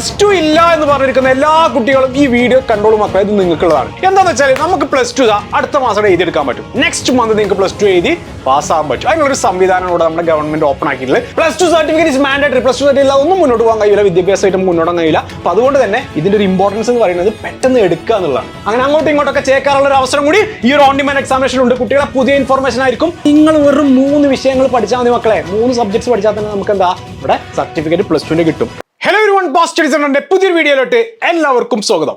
Plus two ഇല്ല എന്ന് പറഞ്ഞിരിക്കുന്ന എല്ലാ കുട്ടികളും ഈ വീഡിയോ കണ്ടോളൂ മക്കളെ ഇത് നിങ്ങൾക്കുള്ളതാണ്. എന്താണെന്ന് വെച്ചാൽ നമുക്ക് പ്ലസ് ടു അടുത്ത മാസം എഴുതിയെടുക്കാൻ പറ്റും. നെക്സ്റ്റ് മന്ത് നിങ്ങൾക്ക് പ്ലസ് ടു എഴുതി പാസ്സാകാൻ പറ്റും. അതിനുള്ളൊരു സംവിധാനം ഇവിടെ നമ്മുടെ government open ആക്കിയിട്ടുള്ളത് plus two certificate is mandatory plus two certificate ഒന്നും മുന്നോട്ട് പോകാൻ കഴിയില്ല വിദ്യാഭ്യാസമായിട്ട് മുന്നോട്ട് കഴിയില്ല. അപ്പൊ അതുകൊണ്ട് തന്നെ ഇതിന്റെ ഒരു ഇമ്പോർട്ടൻസ് എന്ന് പറയുന്നത് പെട്ടെന്ന് എടുക്കുക എന്നുള്ളതാണ്. അങ്ങനെ അങ്ങോട്ടും ഇങ്ങോട്ടൊക്കെ ചേക്കാറുള്ള ഒരു അവസരം കൂടി ഈ ഒരു ഓൺ ഡിമാൻഡ് എക്സാമിനേഷൻ ഉണ്ട്. കുട്ടികളെ പുതിയ ഇൻഫർമേഷൻ ആയിരിക്കും. നിങ്ങൾ വെറും മൂന്ന് വിഷയങ്ങൾ പഠിച്ചാൽ മതി മക്കളെ. മൂന്ന് സബ്ജക്ട്സ് പഠിച്ചാൽ തന്നെ നമുക്ക് എന്താ? ഇവിടെ സർട്ടിഫിക്കറ്റ് പ്ലസ് ടുവിന് കിട്ടും. ഹലോ ഒരു വൺ പോസ്റ്റ് പുതിയൊരു വീഡിയോയിലോട്ട് എല്ലാവർക്കും സ്വാഗതം.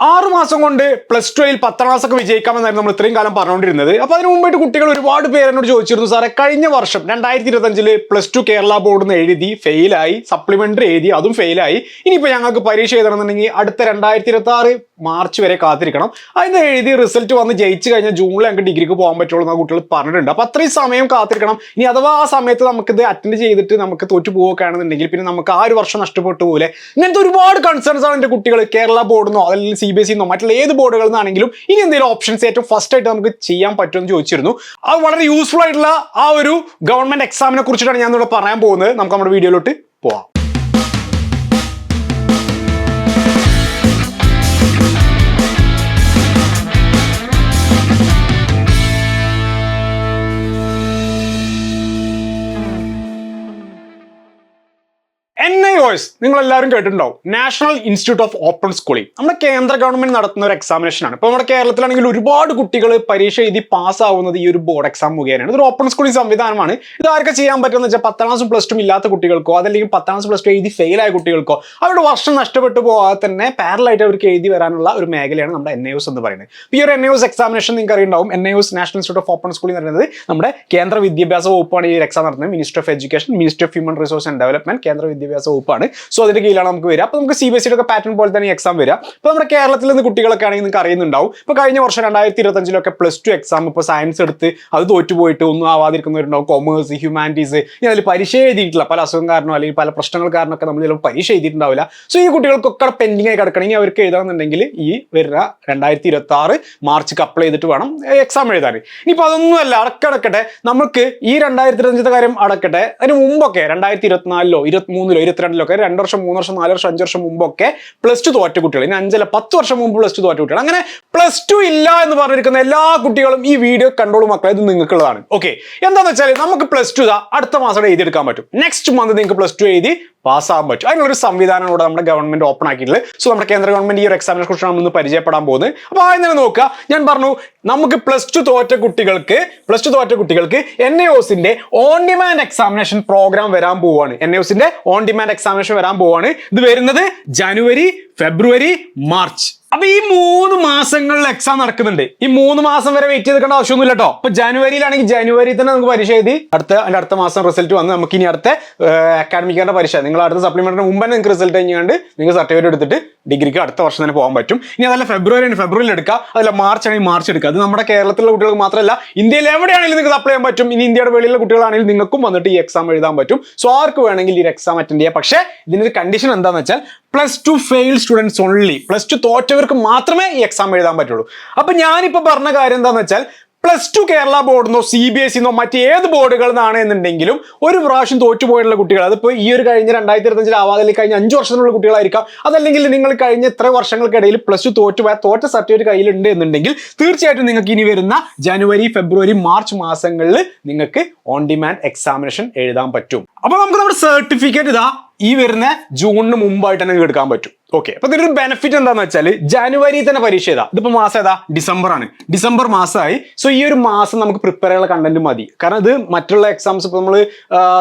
ആറു മാസം കൊണ്ട് പ്ലസ് ടുവിൽ പത്താം ക്ലാസ് ഒക്കെ വിജയിക്കാമെന്നായിരുന്നു നമ്മൾ ഇത്രയും കാലം പറഞ്ഞുകൊണ്ടിരുന്നത്. അപ്പോൾ അതിന് മുമ്പായിട്ട് കുട്ടികൾ ഒരുപാട് പേര് എന്നോട് ചോദിച്ചിരുന്നു സാറേ കഴിഞ്ഞ വർഷം രണ്ടായിരത്തി ഇരുപത്തഞ്ചിൽ പ്ലസ് ടു കേരള ബോർഡിൽ നിന്ന് എഴുതി ഫെയിലായി സപ്ലിമെന്ററി എഴുതി അതും ഫെയിലായി. ഇനിയിപ്പോൾ ഞങ്ങൾക്ക് പരീക്ഷ എഴുതണമെന്നുണ്ടെങ്കിൽ അടുത്ത രണ്ടായിരത്തി ഇരുപത്തി ആറ് മാർച്ച് വരെ കാത്തിരിക്കണം. അതിന് എഴുതി റിസൾട്ട് വന്ന് ജയിച്ചു കഴിഞ്ഞാൽ ജൂണിൽ ഞങ്ങൾക്ക് ഡിഗ്രിക്ക് പോകാൻ പറ്റുള്ളൂ എന്ന് കുട്ടികൾ പറഞ്ഞിട്ടുണ്ട്. അപ്പൊ അത്രയും സമയം കാത്തിരിക്കണം. ഇനി അഥവാ ആ സമയത്ത് നമുക്കിത് അറ്റൻഡ് ചെയ്തിട്ട് നമുക്ക് തോറ്റു പോവുകയാണെന്നുണ്ടെങ്കിൽ പിന്നെ നമുക്ക് ആ ഒരു വർഷം നഷ്ടപ്പെട്ടു പോലെ ഇങ്ങനത്തെ ഒരുപാട് കൺസേൺസ് ആണ് എന്റെ കുട്ടികൾ കേരള ബോർഡിനോ അല്ലെങ്കിൽ സി ബി എസ് ഇന്നോ മറ്റുള്ള ഏത് ബോർഡുകളിൽ നിന്നാണെങ്കിലും ഇനി എന്തെങ്കിലും ഓപ്ഷൻസ് ഏറ്റവും ഫസ്റ്റ് ആയിട്ട് നമുക്ക് ചെയ്യാൻ പറ്റുമെന്ന് ചോദിച്ചിരുന്നു. അത് വളരെ യൂസ്ഫുൾ ആയിട്ടുള്ള ആ ഒരു ഗവൺമെന്റ് എക്സാമിനെ കുറിച്ചിട്ടാണ് ഞാൻ ഇവിടെ പറയാൻ പോകുന്നത്. നമുക്ക് നമ്മുടെ വീഡിയോയിലോട്ട് പോവാം. ഐ നിങ്ങൾ എല്ലാവരും കേട്ടിട്ടുണ്ടാവും. National institute of open schooling നമ്മുടെ കേന്ദ്ര ഗവൺമെന്റ് നടത്തുന്ന ഒരു എക്സാമിനേഷൻ ആണ്. ഇപ്പോൾ നമ്മുടെ കേരളത്തിലാണെങ്കിൽ ഒരുപാട് കുട്ടികൾ പരീക്ഷ എഴുതി പാസ്സാവുന്നത് ഈ ഒരു ബോർഡ് എക്സാം മുഖേനയാണ്. ഇതൊരു ഓപ്പൺ സ്കൂളിംഗ് സംവിധാനമാണ്. ഇത് ആർക്ക് ചെയ്യാൻ പറ്റുമെന്ന് വെച്ചാൽ പത്താം ക്ലാസ് പ്ലസ് ടു ഇല്ലാത്ത കുട്ടികൾക്കോ അതല്ലെങ്കിൽ പത്താം ക്ലാസ് പ്ലസ് ടു എഴുതി ഫെയിൽ ആയ കുട്ടികൾക്കോ അവരുടെ വർഷം നഷ്ടപ്പെട്ടു പോകാതെ തന്നെ പാരലായിട്ട് അവർക്ക് എഴുതി വരാനുള്ള ഒരു മേഖലയാണ് നമ്മുടെ എൻ എന്ന് പറയുന്നത്. ഈ ഒരു എൻ എക്സാമിനേഷൻ നിങ്ങൾക്ക് അറിയുണ്ടാവും N national institute of open schooling എന്ന് പറയുന്നത് നമ്മുടെ കേന്ദ്ര വിദ്യാഭ്യാസ വകുപ്പാണ് ഈ എക്സാം നടത്തുന്നത്. Minister of education minister of human resource and development കേന്ദ്ര വിദ്യാഭ്യാസ വകുപ്പാണ് സോ അതിന്റെ കീഴിലാണ് നമുക്ക് വരിക. അപ്പോൾ നമുക്ക് സി ബി എസ് സിയുടെ പാറ്റേൺ പോലെ തന്നെ എക്സാം വരിക. ഇപ്പോൾ നമ്മുടെ കേരളത്തിൽ നിന്ന് കുട്ടികളൊക്കെ ആണെങ്കിൽ നിങ്ങൾക്ക് അറിയുന്നുണ്ടാവും. ഇപ്പോൾ കഴിഞ്ഞ വർഷം രണ്ടായിരത്തി ഇരുപത്തഞ്ചിലൊക്കെ പ്ലസ് ടു എക്സാം ഇപ്പോൾ സയൻസ് എടുത്ത് അത് തോറ്റുപോയിട്ട് ഒന്നും ആവാതിരിക്കുന്നവരുണ്ടാവും. കൊമേഴ്സ് ഹ്യൂമാനിറ്റീസ് ഇനി അതിൽ പരീക്ഷ എഴുതിയിട്ടില്ല. പല അസുഖം കാരണം അല്ലെങ്കിൽ പല പ്രശ്നങ്ങൾ കാരണമൊക്കെ നമ്മൾ ചിലപ്പോൾ പരീക്ഷ എഴുതിയിട്ടുണ്ടാവില്ല. സോ ഈ കുട്ടികൾക്കൊക്കെ പെൻഡിങ് ആയി കിടക്കണമെങ്കിൽ അവർക്ക് എഴുതണമെന്നുണ്ടെങ്കിൽ ഈ വരുന്ന രണ്ടായിരത്തി ഇരുപത്തി ആറ് മാർച്ച് അപ്ലൈ ചെയ്തിട്ട് വേണം എക്സാം എഴുതാൻ. ഇനിയിപ്പോൾ അതൊന്നുമല്ല അടക്കടക്കട്ടെ. നമുക്ക് ഈ രണ്ടായിരത്തി ഇരുപത്തഞ്ചത്തെ കാര്യം അടക്കട്ടെ. അതിന് മുമ്പൊക്കെ രണ്ടായിരത്തി ഇരുപത്തിനാലിലോ ഇരുപത്തിമൂന്നിലോ ഇരുപത്തിരണ്ടിലോ രണ്ട് വർഷം മൂന്ന് വർഷം നാല് വർഷം അഞ്ച് വർഷം മുമ്പൊക്കെ പ്ലസ് ടു തോറ്റ കുട്ടികൾ ഇനി അഞ്ചല്ല പത്ത് വർഷം മുമ്പ് പ്ലസ് ടു തോറ്റ കുട്ടികൾ അങ്ങനെ പ്ലസ് ടു ഇല്ല എന്ന് പറഞ്ഞിരിക്കുന്ന എല്ലാ കുട്ടികളും ഈ വീഡിയോ കണ്ടോളൂ മക്കളെ ഇത് നിങ്ങൾക്കുള്ളതാണ്. ഓക്കെ എന്താണെന്ന് വെച്ചാൽ നമുക്ക് പ്ലസ് ടു അടുത്ത മാസം എഴുതിയെടുക്കാൻ പറ്റും. നെക്സ്റ്റ് മന്ത് നിങ്ങൾക്ക് പ്ലസ് ടു എഴുതി പാസ്സാകാൻ പറ്റും. അതിനുള്ളൊരു സംവിധാനം കൂടെ നമ്മുടെ ഗവൺമെന്റ് ഓപ്പൺ ആക്കിയിട്ടുള്ളത്. സോ നമ്മുടെ കേന്ദ്ര ഗവൺമെന്റ് ഈ ഒരു എക്സാമിനെ കുറിച്ച് നമ്മൾ ഇന്ന് പരിചയപ്പെടാൻ പോകുന്നത്. അപ്പോൾ ആദ്യം തന്നെ നോക്കുക. ഞാൻ പറഞ്ഞു നമുക്ക് പ്ലസ് ടു തോറ്റ കുട്ടികൾക്ക് പ്ലസ് ടു തോറ്റ കുട്ടികൾക്ക് എൻ എ ഒസിന്റെ ഓൺ ഡിമാൻഡ് എക്സാമിനേഷൻ പ്രോഗ്രാം വരാൻ പോവാണ് എൻ എ ഒസിന്റെ ഓൺ ഡിമാൻഡ് എക്സാമിനേഷൻ വരാൻ പോവാണ് ഇത് വരുന്നത് ജനുവരി ഫെബ്രുവരി മാർച്ച് അപ്പൊ ഈ മൂന്ന് മാസങ്ങളിൽ എക്സാം നടക്കുന്നുണ്ട്. ഈ മൂന്ന് മാസം വരെ വെയിറ്റ് ചെയ്തിരിക്കേണ്ട ആവശ്യമൊന്നുമില്ല കേട്ടോ ഇപ്പൊ ജനുവരിയിലാണെങ്കിൽ ജനുവരി തന്നെ നമുക്ക് പരീക്ഷ എഴുതി അടുത്ത അതിന്റെ അടുത്ത മാസം റിസൾട്ട് വന്ന് നമുക്ക് ഇനി അടുത്ത അക്കാഡമിക് ഇയറിന്റെ പരീക്ഷ. നിങ്ങൾ അടുത്ത സപ്ലിമെന്റിന് മുമ്പ് തന്നെ നിങ്ങൾക്ക് റിസൾട്ട് കഴിഞ്ഞുകൊണ്ട് നിങ്ങൾ സർട്ടിഫിക്കറ്റ് എടുത്തിട്ട് ഡിഗ്രിക്ക് അടുത്ത വർഷം തന്നെ പോകാൻ പറ്റും. ഇനി അതല്ല ഫെബ്രുവരി ഫെബ്രുവരിയിൽ എടുക്കുക. അതല്ല മാർച്ച് ആണെങ്കിൽ മാർച്ച് എടുക്കുക. അത് നമ്മുടെ കേരളത്തിലുള്ള കുട്ടികൾക്ക് മാത്രമല്ല ഇന്ത്യയിൽ എവിടെയാണെങ്കിലും നിങ്ങൾക്ക് അപ്ലൈ ചെയ്യാൻ പറ്റും. ഇനി ഇന്ത്യയുടെ വെളിയിലുള്ള കുട്ടികളാണെങ്കിൽ നിങ്ങൾക്കും വന്നിട്ട് ഈ എക്സാം എഴുതാൻ പറ്റും. സോ ആർക്ക് വേണമെങ്കിൽ ഈ എക്സാം അറ്റൻഡ് ചെയ്യാം. പക്ഷേ ഇതിനൊരു കണ്ടീഷൻ എന്താണെന്ന് വെച്ചാൽ plus two fail students only plus two തോറ്റവർക്ക് മാത്രമേ ഈ എക്സാം എഴുതാൻ പറ്റുള്ളൂ. അപ്പൊ ഞാനിപ്പോ പറഞ്ഞ കാര്യം എന്താണെന്ന് വെച്ചാൽ പ്ലസ് ടു കേരള ബോർഡിന്നോ സി ബി എസ് സിന്നോ മറ്റേത് ബോർഡുകളിൽ നിന്നാണ് എന്നുണ്ടെങ്കിലും ഒരു പ്രാവശ്യം തോറ്റുപോയിട്ടുള്ള കുട്ടികൾ അതിപ്പോൾ ഈ ഒരു കഴിഞ്ഞ രണ്ടായിരത്തി ഇരുപത്തഞ്ചിൽ ആവാതെ കഴിഞ്ഞ അഞ്ച് വർഷത്തിനുള്ള കുട്ടികളായിരിക്കാം. അതല്ലെങ്കിൽ നിങ്ങൾ കഴിഞ്ഞ ഇത്ര വർഷങ്ങൾക്കിടയിൽ പ്ലസ് ടു തോറ്റുപോയ തോറ്റ സർട്ടിഫിക്കറ്റ് കയ്യിലുണ്ട് എന്നുണ്ടെങ്കിൽ തീർച്ചയായിട്ടും നിങ്ങൾക്ക് ഇനി വരുന്ന ജനുവരി ഫെബ്രുവരി മാർച്ച് മാസങ്ങളിൽ നിങ്ങൾക്ക് ഓൺ ഡിമാൻഡ് എക്സാമിനേഷൻ എഴുതാൻ പറ്റും. അപ്പോൾ നമുക്ക് നമ്മുടെ സർട്ടിഫിക്കറ്റ് ഇതാ. ഈ വരുന്ന ജൂണിന് മുമ്പായിട്ട് തന്നെ എടുക്കാൻ പറ്റും. ഓക്കെ അപ്പൊ ഇതിന്റെ ഒരു ബെനിഫിറ്റ് എന്താന്ന് വെച്ചാൽ ജനുവരി തന്നെ പരീക്ഷ ഏതാ ഇതിപ്പോ മാസം ഏതാ? ഡിസംബർ ആണ്. ഡിസംബർ മാസമായി സോ ഈ ഒരു മാസം നമുക്ക് പ്രിപ്പയർ ചെയ്യാനുള്ള കണ്ടന്റ് മതി. കാരണം ഇത് മറ്റുള്ള എക്സാംസ് ഇപ്പൊ നമ്മൾ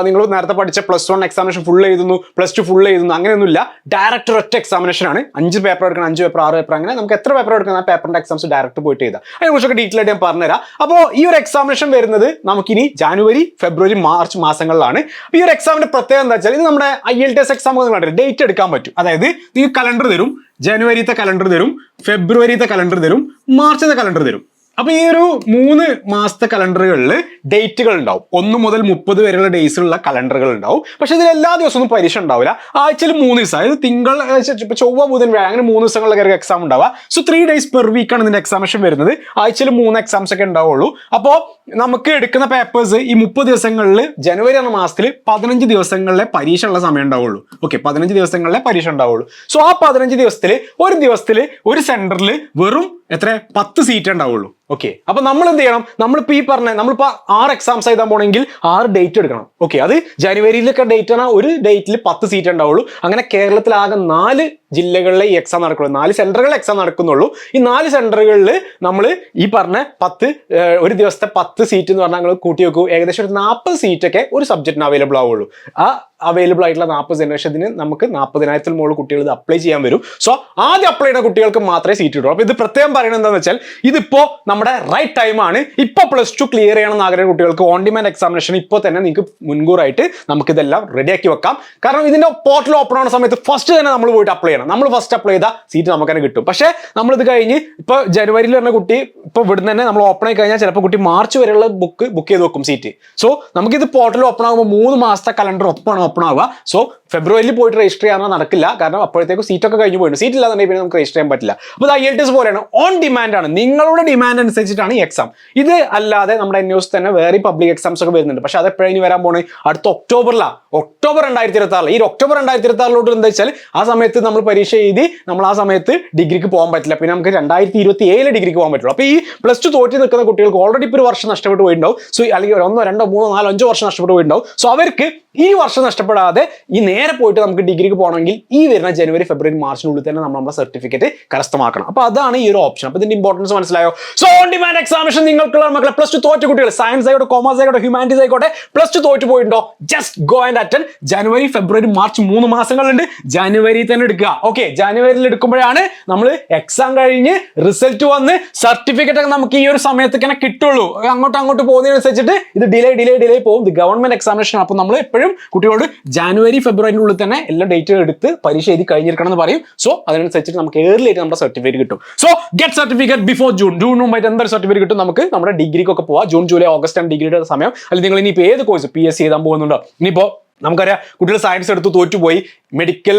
നിങ്ങൾ നേരത്തെ പഠിച്ച പ്ലസ് വൺ എക്സാമിനേഷൻ ഫുൾ എഴുതുന്നു പ്ലസ് ടു ഫുൾ എഴുതുന്നു അങ്ങനെയൊന്നുമില്ല. ഡയറക്റ്റ് ഒറ്റ എക്സാമിനേഷൻ ആണ്. അഞ്ച് പേപ്പർ എടുക്കണം അഞ്ച് പേപ്പർ ആറ് പേപ്പർ അങ്ങനെ നമുക്ക് എത്ര പേപ്പർ എടുക്കണം ആ പേപ്പറിന്റെ എക്സാംസ് ഡയറക്റ്റ് പോയിട്ട് ചെയ്താൽ അതിനെക്കുറിച്ചൊക്കെ ഡീറ്റെയിൽ ആയിട്ട് ഞാൻ പറഞ്ഞുതരാം. അപ്പോൾ ഈ ഒരു എക്സാമിനേഷൻ വരുന്നത് നമുക്കിനി ജനുവരി ഫെബ്രുവരി മാർച്ച് മാസങ്ങളിലാണ്. ഈ ഒരു എക്സാമിന്റെ പ്രത്യേകത എന്താ വെച്ചാൽ ഇത് നമ്മുടെ I L T S exam date എടുക്കാൻ പറ്റും. അതായത് നിങ്ങൾക്ക് കലണ്ടർ തരും. ജനുവരിത്തെ കലണ്ടർ തരും. ഫെബ്രുവരിത്തെ കലണ്ടർ തരും. മാർച്ചിത്തെ കലണ്ടർ തരും. അപ്പൊ ഈ ഒരു മൂന്ന് മാസത്തെ കലണ്ടറുകളിൽ ഡേറ്റുകൾ ഉണ്ടാവും. ഒന്ന് മുതൽ മുപ്പത് വരെയുള്ള ഡേയ്സിലുള്ള കലണ്ടറുകൾ ഉണ്ടാവും. പക്ഷെ ഇതിൽ എല്ലാ ദിവസവും പരീക്ഷ ഉണ്ടാവില്ല. ആഴ്ചയിൽ മൂന്ന് ദിവസം. അതായത് തിങ്കൾ ഇപ്പൊ ചൊവ്വ ബുധൻ വ്യാഴം അങ്ങനെ മൂന്ന് ദിവസങ്ങളിലൊക്കെ എക്സാം ഉണ്ടാവുക. സോ ത്രീ ഡേയ്സ് പെർ വീക്കാണ് ഇതിന്റെ എക്സാമിഷൻ വരുന്നത്. ആഴ്ചയിൽ മൂന്ന് എക്സാംസ് ഒക്കെ ഉണ്ടാവുള്ളൂ. അപ്പോൾ നമുക്ക് എടുക്കുന്ന പേപ്പേഴ്സ് ഈ മുപ്പത് ദിവസങ്ങളിൽ ജനുവരി എന്ന മാസത്തിൽ പതിനഞ്ച് ദിവസങ്ങളിലെ പരീക്ഷ ഉള്ള സമയം ഉണ്ടാവുള്ളൂ. ഓക്കെ പതിനഞ്ച് ദിവസങ്ങളിലെ പരീക്ഷ ഉണ്ടാവുള്ളൂ. സോ ആ പതിനഞ്ച് ദിവസത്തിൽ ഒരു ദിവസത്തിൽ ഒരു സെന്ററിൽ വെറും എത്ര പത്ത് സീറ്റ് ഉണ്ടാവുള്ളൂ. ഓക്കെ അപ്പൊ നമ്മൾ എന്ത് ചെയ്യണം? നമ്മളിപ്പോ ഈ പറഞ്ഞ നമ്മളിപ്പോ ആറ് എക്സാംസ് എഴുതാൻ പോണെങ്കിൽ ആറ് ഡേറ്റ് എടുക്കണം. ഓക്കെ അത് ജനുവരിയിലൊക്കെ ഡേറ്റ് ആണ് ഒരു ഡേറ്റിൽ പത്ത് സീറ്റ് ഉണ്ടാവുള്ളൂ. അങ്ങനെ കേരളത്തിൽ ആകെ നാല് ജില്ലകളിലെ ഈ എക്സാം നടക്കുള്ളൂ. നാല് സെന്ററുകളിൽ എക്സാം നടക്കുന്നുള്ളൂ. ഈ നാല് സെന്ററുകളിൽ നമ്മൾ ഈ പറഞ്ഞ പത്ത് ഒരു ദിവസത്തെ പത്ത് സീറ്റ് എന്ന് പറഞ്ഞാൽ നിങ്ങൾ കൂട്ടി വെക്കൂ. ഏകദേശം ഒരു നാൽപ്പത് സീറ്റൊക്കെ ഒരു സബ്ജക്റ്റിന് അവൈലബിൾ ആവുള്ളൂ. ആ അവൈലബിൾ ആയിട്ടുള്ള നാൽപ്പത് ജനറേഷത്തിന് നമുക്ക് നാൽപ്പതിനായിരത്തിൽ മുകളിൽ കുട്ടികൾ ഇത് അപ്ലൈ ചെയ്യാൻ വരും. സോ ആദ്യം അപ്ലൈ ചെയ്യുന്ന കുട്ടികൾക്ക് മാത്രമേ സീറ്റ് കിട്ടൂ അപ്പോൾ ഇത് പ്രത്യേകം പറയുന്നത് എന്താണെന്ന് വെച്ചാൽ ഇതിപ്പോ നമ്മുടെ റൈറ്റ് ടൈമാണ് ഇപ്പോൾ പ്ലസ് ടു ക്ലിയർ ചെയ്യണമെന്ന് ആഗ്രഹം കുട്ടികൾക്ക് ഓൺ ഡിമാൻഡ് എക്സാമിനേഷൻ ഇപ്പോൾ തന്നെ നിങ്ങൾക്ക് മുൻകൂറായിട്ട് നമുക്ക് ഇതെല്ലാം റെഡിയാക്കി വെക്കാം. കാരണം ഇതിന്റെ പോർട്ടൽ ഓപ്പൺ ആവുന്ന സമയത്ത് ഫസ്റ്റ് തന്നെ നമ്മൾ പോയിട്ട് അപ്ലൈ ചെയ്യണം. നമ്മൾ ഫസ്റ്റ് അപ്ലൈ ചെയ്താൽ സീറ്റ് നമുക്ക് തന്നെ കിട്ടും. പക്ഷേ നമ്മളിത് കഴിഞ്ഞ് ഇപ്പോൾ ജനുവരിയിൽ വരുന്ന കുട്ടി ഇപ്പോൾ ഇവിടുന്ന് തന്നെ നമ്മൾ ഓപ്പൺ ആയി കഴിഞ്ഞാൽ ചിലപ്പോൾ കുട്ടി മാർച്ച് വരെയുള്ള ബുക്ക് ബുക്ക് ചെയ്ത് വെക്കും സീറ്റ് സോ നമുക്കിത് പോർട്ടൽ ഓപ്പൺ ആകുമ്പോൾ മൂന്ന് മാസത്തെ കലണ്ടർ ഒപ്പമാണ് ഓപ്പൺ ആവുക സോ ഫെബ്രുവരിയിൽ പോയിട്ട് രജിസ്റ്റർ ചെയ്യാൻ നടക്കില്ല. കാരണം അപ്പോഴത്തേക്ക് സീറ്റൊക്കെ കഴിഞ്ഞു പോയിട്ടുണ്ട്. സീറ്റ് ഇല്ലാന്നുണ്ടെങ്കിൽ പിന്നെ നമുക്ക് രജിസ്റ്റർ ചെയ്യാൻ പറ്റില്ല. അപ്പോൾ ഐ എൽ ടി എസ് പോലെയാണ്. ഓൺ ഡിമാൻഡ് ആണ്. നിങ്ങളുടെ ഡിമാൻഡ് അനുസരിച്ചിട്ടാണ് ഈ എക്സാം ഇത് അല്ലാതെ നമ്മുടെ ന്യൂസ് തന്നെ വേറെ പബ്ലിക് എക്സാംസ് ഒക്കെ വരുന്നുണ്ട്. പക്ഷെ അത് എപ്പോഴും വരാൻ പോണേ? അടുത്ത ഒക്ടോബറിലാണ് ഒക്ടോബർ രണ്ടായിരത്തി ഇരുപത്തി ആറിൽ ഈ ഒക്ടോബർ രണ്ടായിരത്തി ഇരുപത്തി ആറിലോട്ട് എന്താ വെച്ചാൽ ആ സമയത്ത് നമ്മൾ പരീക്ഷ എഴുതി നമ്മൾ ആ സമയത്ത് ഡിഗ്രിക്ക് പോകാൻ പറ്റില്ല. പിന്നെ നമുക്ക് രണ്ടായിരത്തി ഇരുപത്തി ഏഴ് ഡിഗ്രിക്ക് പോകാൻ പറ്റുള്ളൂ. അപ്പോൾ ഈ പ്ലസ് ടു തോറ്റി നിൽക്കുന്ന കുട്ടികൾക്ക് ഓൾറെഡി ഇപ്പോൾ ഒരു വർഷം നഷ്ടപ്പെട്ടു പോയിട്ടുണ്ടാവും. സോ അല്ലെങ്കിൽ ഒന്നോ രണ്ടോ മൂന്നോ നാലോ അഞ്ചോ വർഷം നഷ്ടപ്പെട്ടു പോയിട്ടുണ്ടാവും. സോ അവർക്ക് ഈ വർഷം നഷ്ടപ്പെടാതെ ഈ നേരെ പോയിട്ട് നമുക്ക് ഡിഗ്രിക്ക് പോകണമെങ്കിൽ ഈ വരുന്ന ജനുവരി ഫെബ്രുവരി മാർച്ചിനുള്ളിൽ തന്നെ നമ്മൾ നമ്മുടെ സർട്ടിഫിക്കറ്റ് കരസ്ഥമാക്കണം. അപ്പോൾ അതാണ് ഈ ഒരു ഓപ്ഷൻ അപ്പോൾ ഇതിന്റെ ഇമ്പോർട്ടൻസ് മനസ്സിലായോ? സോ ഓൺ ഡിമാൻഡ് എക്സാമിനേഷൻ നിങ്ങൾക്കുള്ള മക്കളെ പ്ലസ് ടു തോറ്റ കുട്ടികൾ സയൻസ് ആയിക്കോട്ടെ കോമേഴ്സ് ആയിക്കോട്ടെ ഹ്യൂമാനിറ്റീസ് ആയിക്കോട്ടെ പ്ലസ് ടു തോറ്റ് പോയിട്ടുണ്ടോ? Just go and attend January February March മൂന്ന് മാസങ്ങളുണ്ട്. ജനുവരി തന്നെ എടുക്കുക. ഓക്കെ ജനുവരിയിൽ എടുക്കുമ്പോഴാണ് നമ്മൾ എക്സാം കഴിഞ്ഞ് റിസൾട്ട് വന്ന് സർട്ടിഫിക്കറ്റ് ഒക്കെ നമുക്ക് ഈ ഒരു സമയത്ത് ഇങ്ങനെ കിട്ടുള്ളൂ. അങ്ങോട്ട് അങ്ങോട്ട് പോകുന്നതിനനുസരിച്ചിട്ട് ഇത് ഡിലേ ഡിലേ ഡിലേ പോകും. ഗവൺമെന്റ് എക്സാമിനേഷൻ അപ്പോൾ നമ്മൾ എപ്പോഴും കുട്ടികളോട് ജനുവരി ഫെബ്രുവരിനുള്ളിൽ തന്നെ എല്ലാ ഡേറ്റും എടുത്ത് പരീക്ഷ എഴുതി കഴിഞ്ഞിരിക്കണം എന്ന് പറയും. സോ അതിനനുസരിച്ചിട്ട് നമുക്ക് ഏർലി ആയിട്ട് നമ്മുടെ സർട്ടിഫിക്കറ്റ് കിട്ടും. So get certificate before June June മുമ്പായിട്ട് എന്തൊരു സർട്ടിഫിക്കറ്റ് കിട്ടും? നമുക്ക് നമ്മുടെ ഡിഗ്രിക്കൊക്കെ പോവാം. ജൂൺ ജൂലൈ ഓഗസ്റ്റ് ആണ് ഡിഗ്രിയുടെ സമയം. അല്ലെങ്കിൽ നിങ്ങൾ ഇനിയിപ്പോൾ ഏത് കോഴ്സ് പി എസ് സി എഴുതാൻ പോകുന്നുണ്ടോ? ഇനിയിപ്പോൾ നമുക്കറിയാം കുട്ടികൾ സയൻസ് എടുത്ത് തോറ്റുപോയി. മെഡിക്കൽ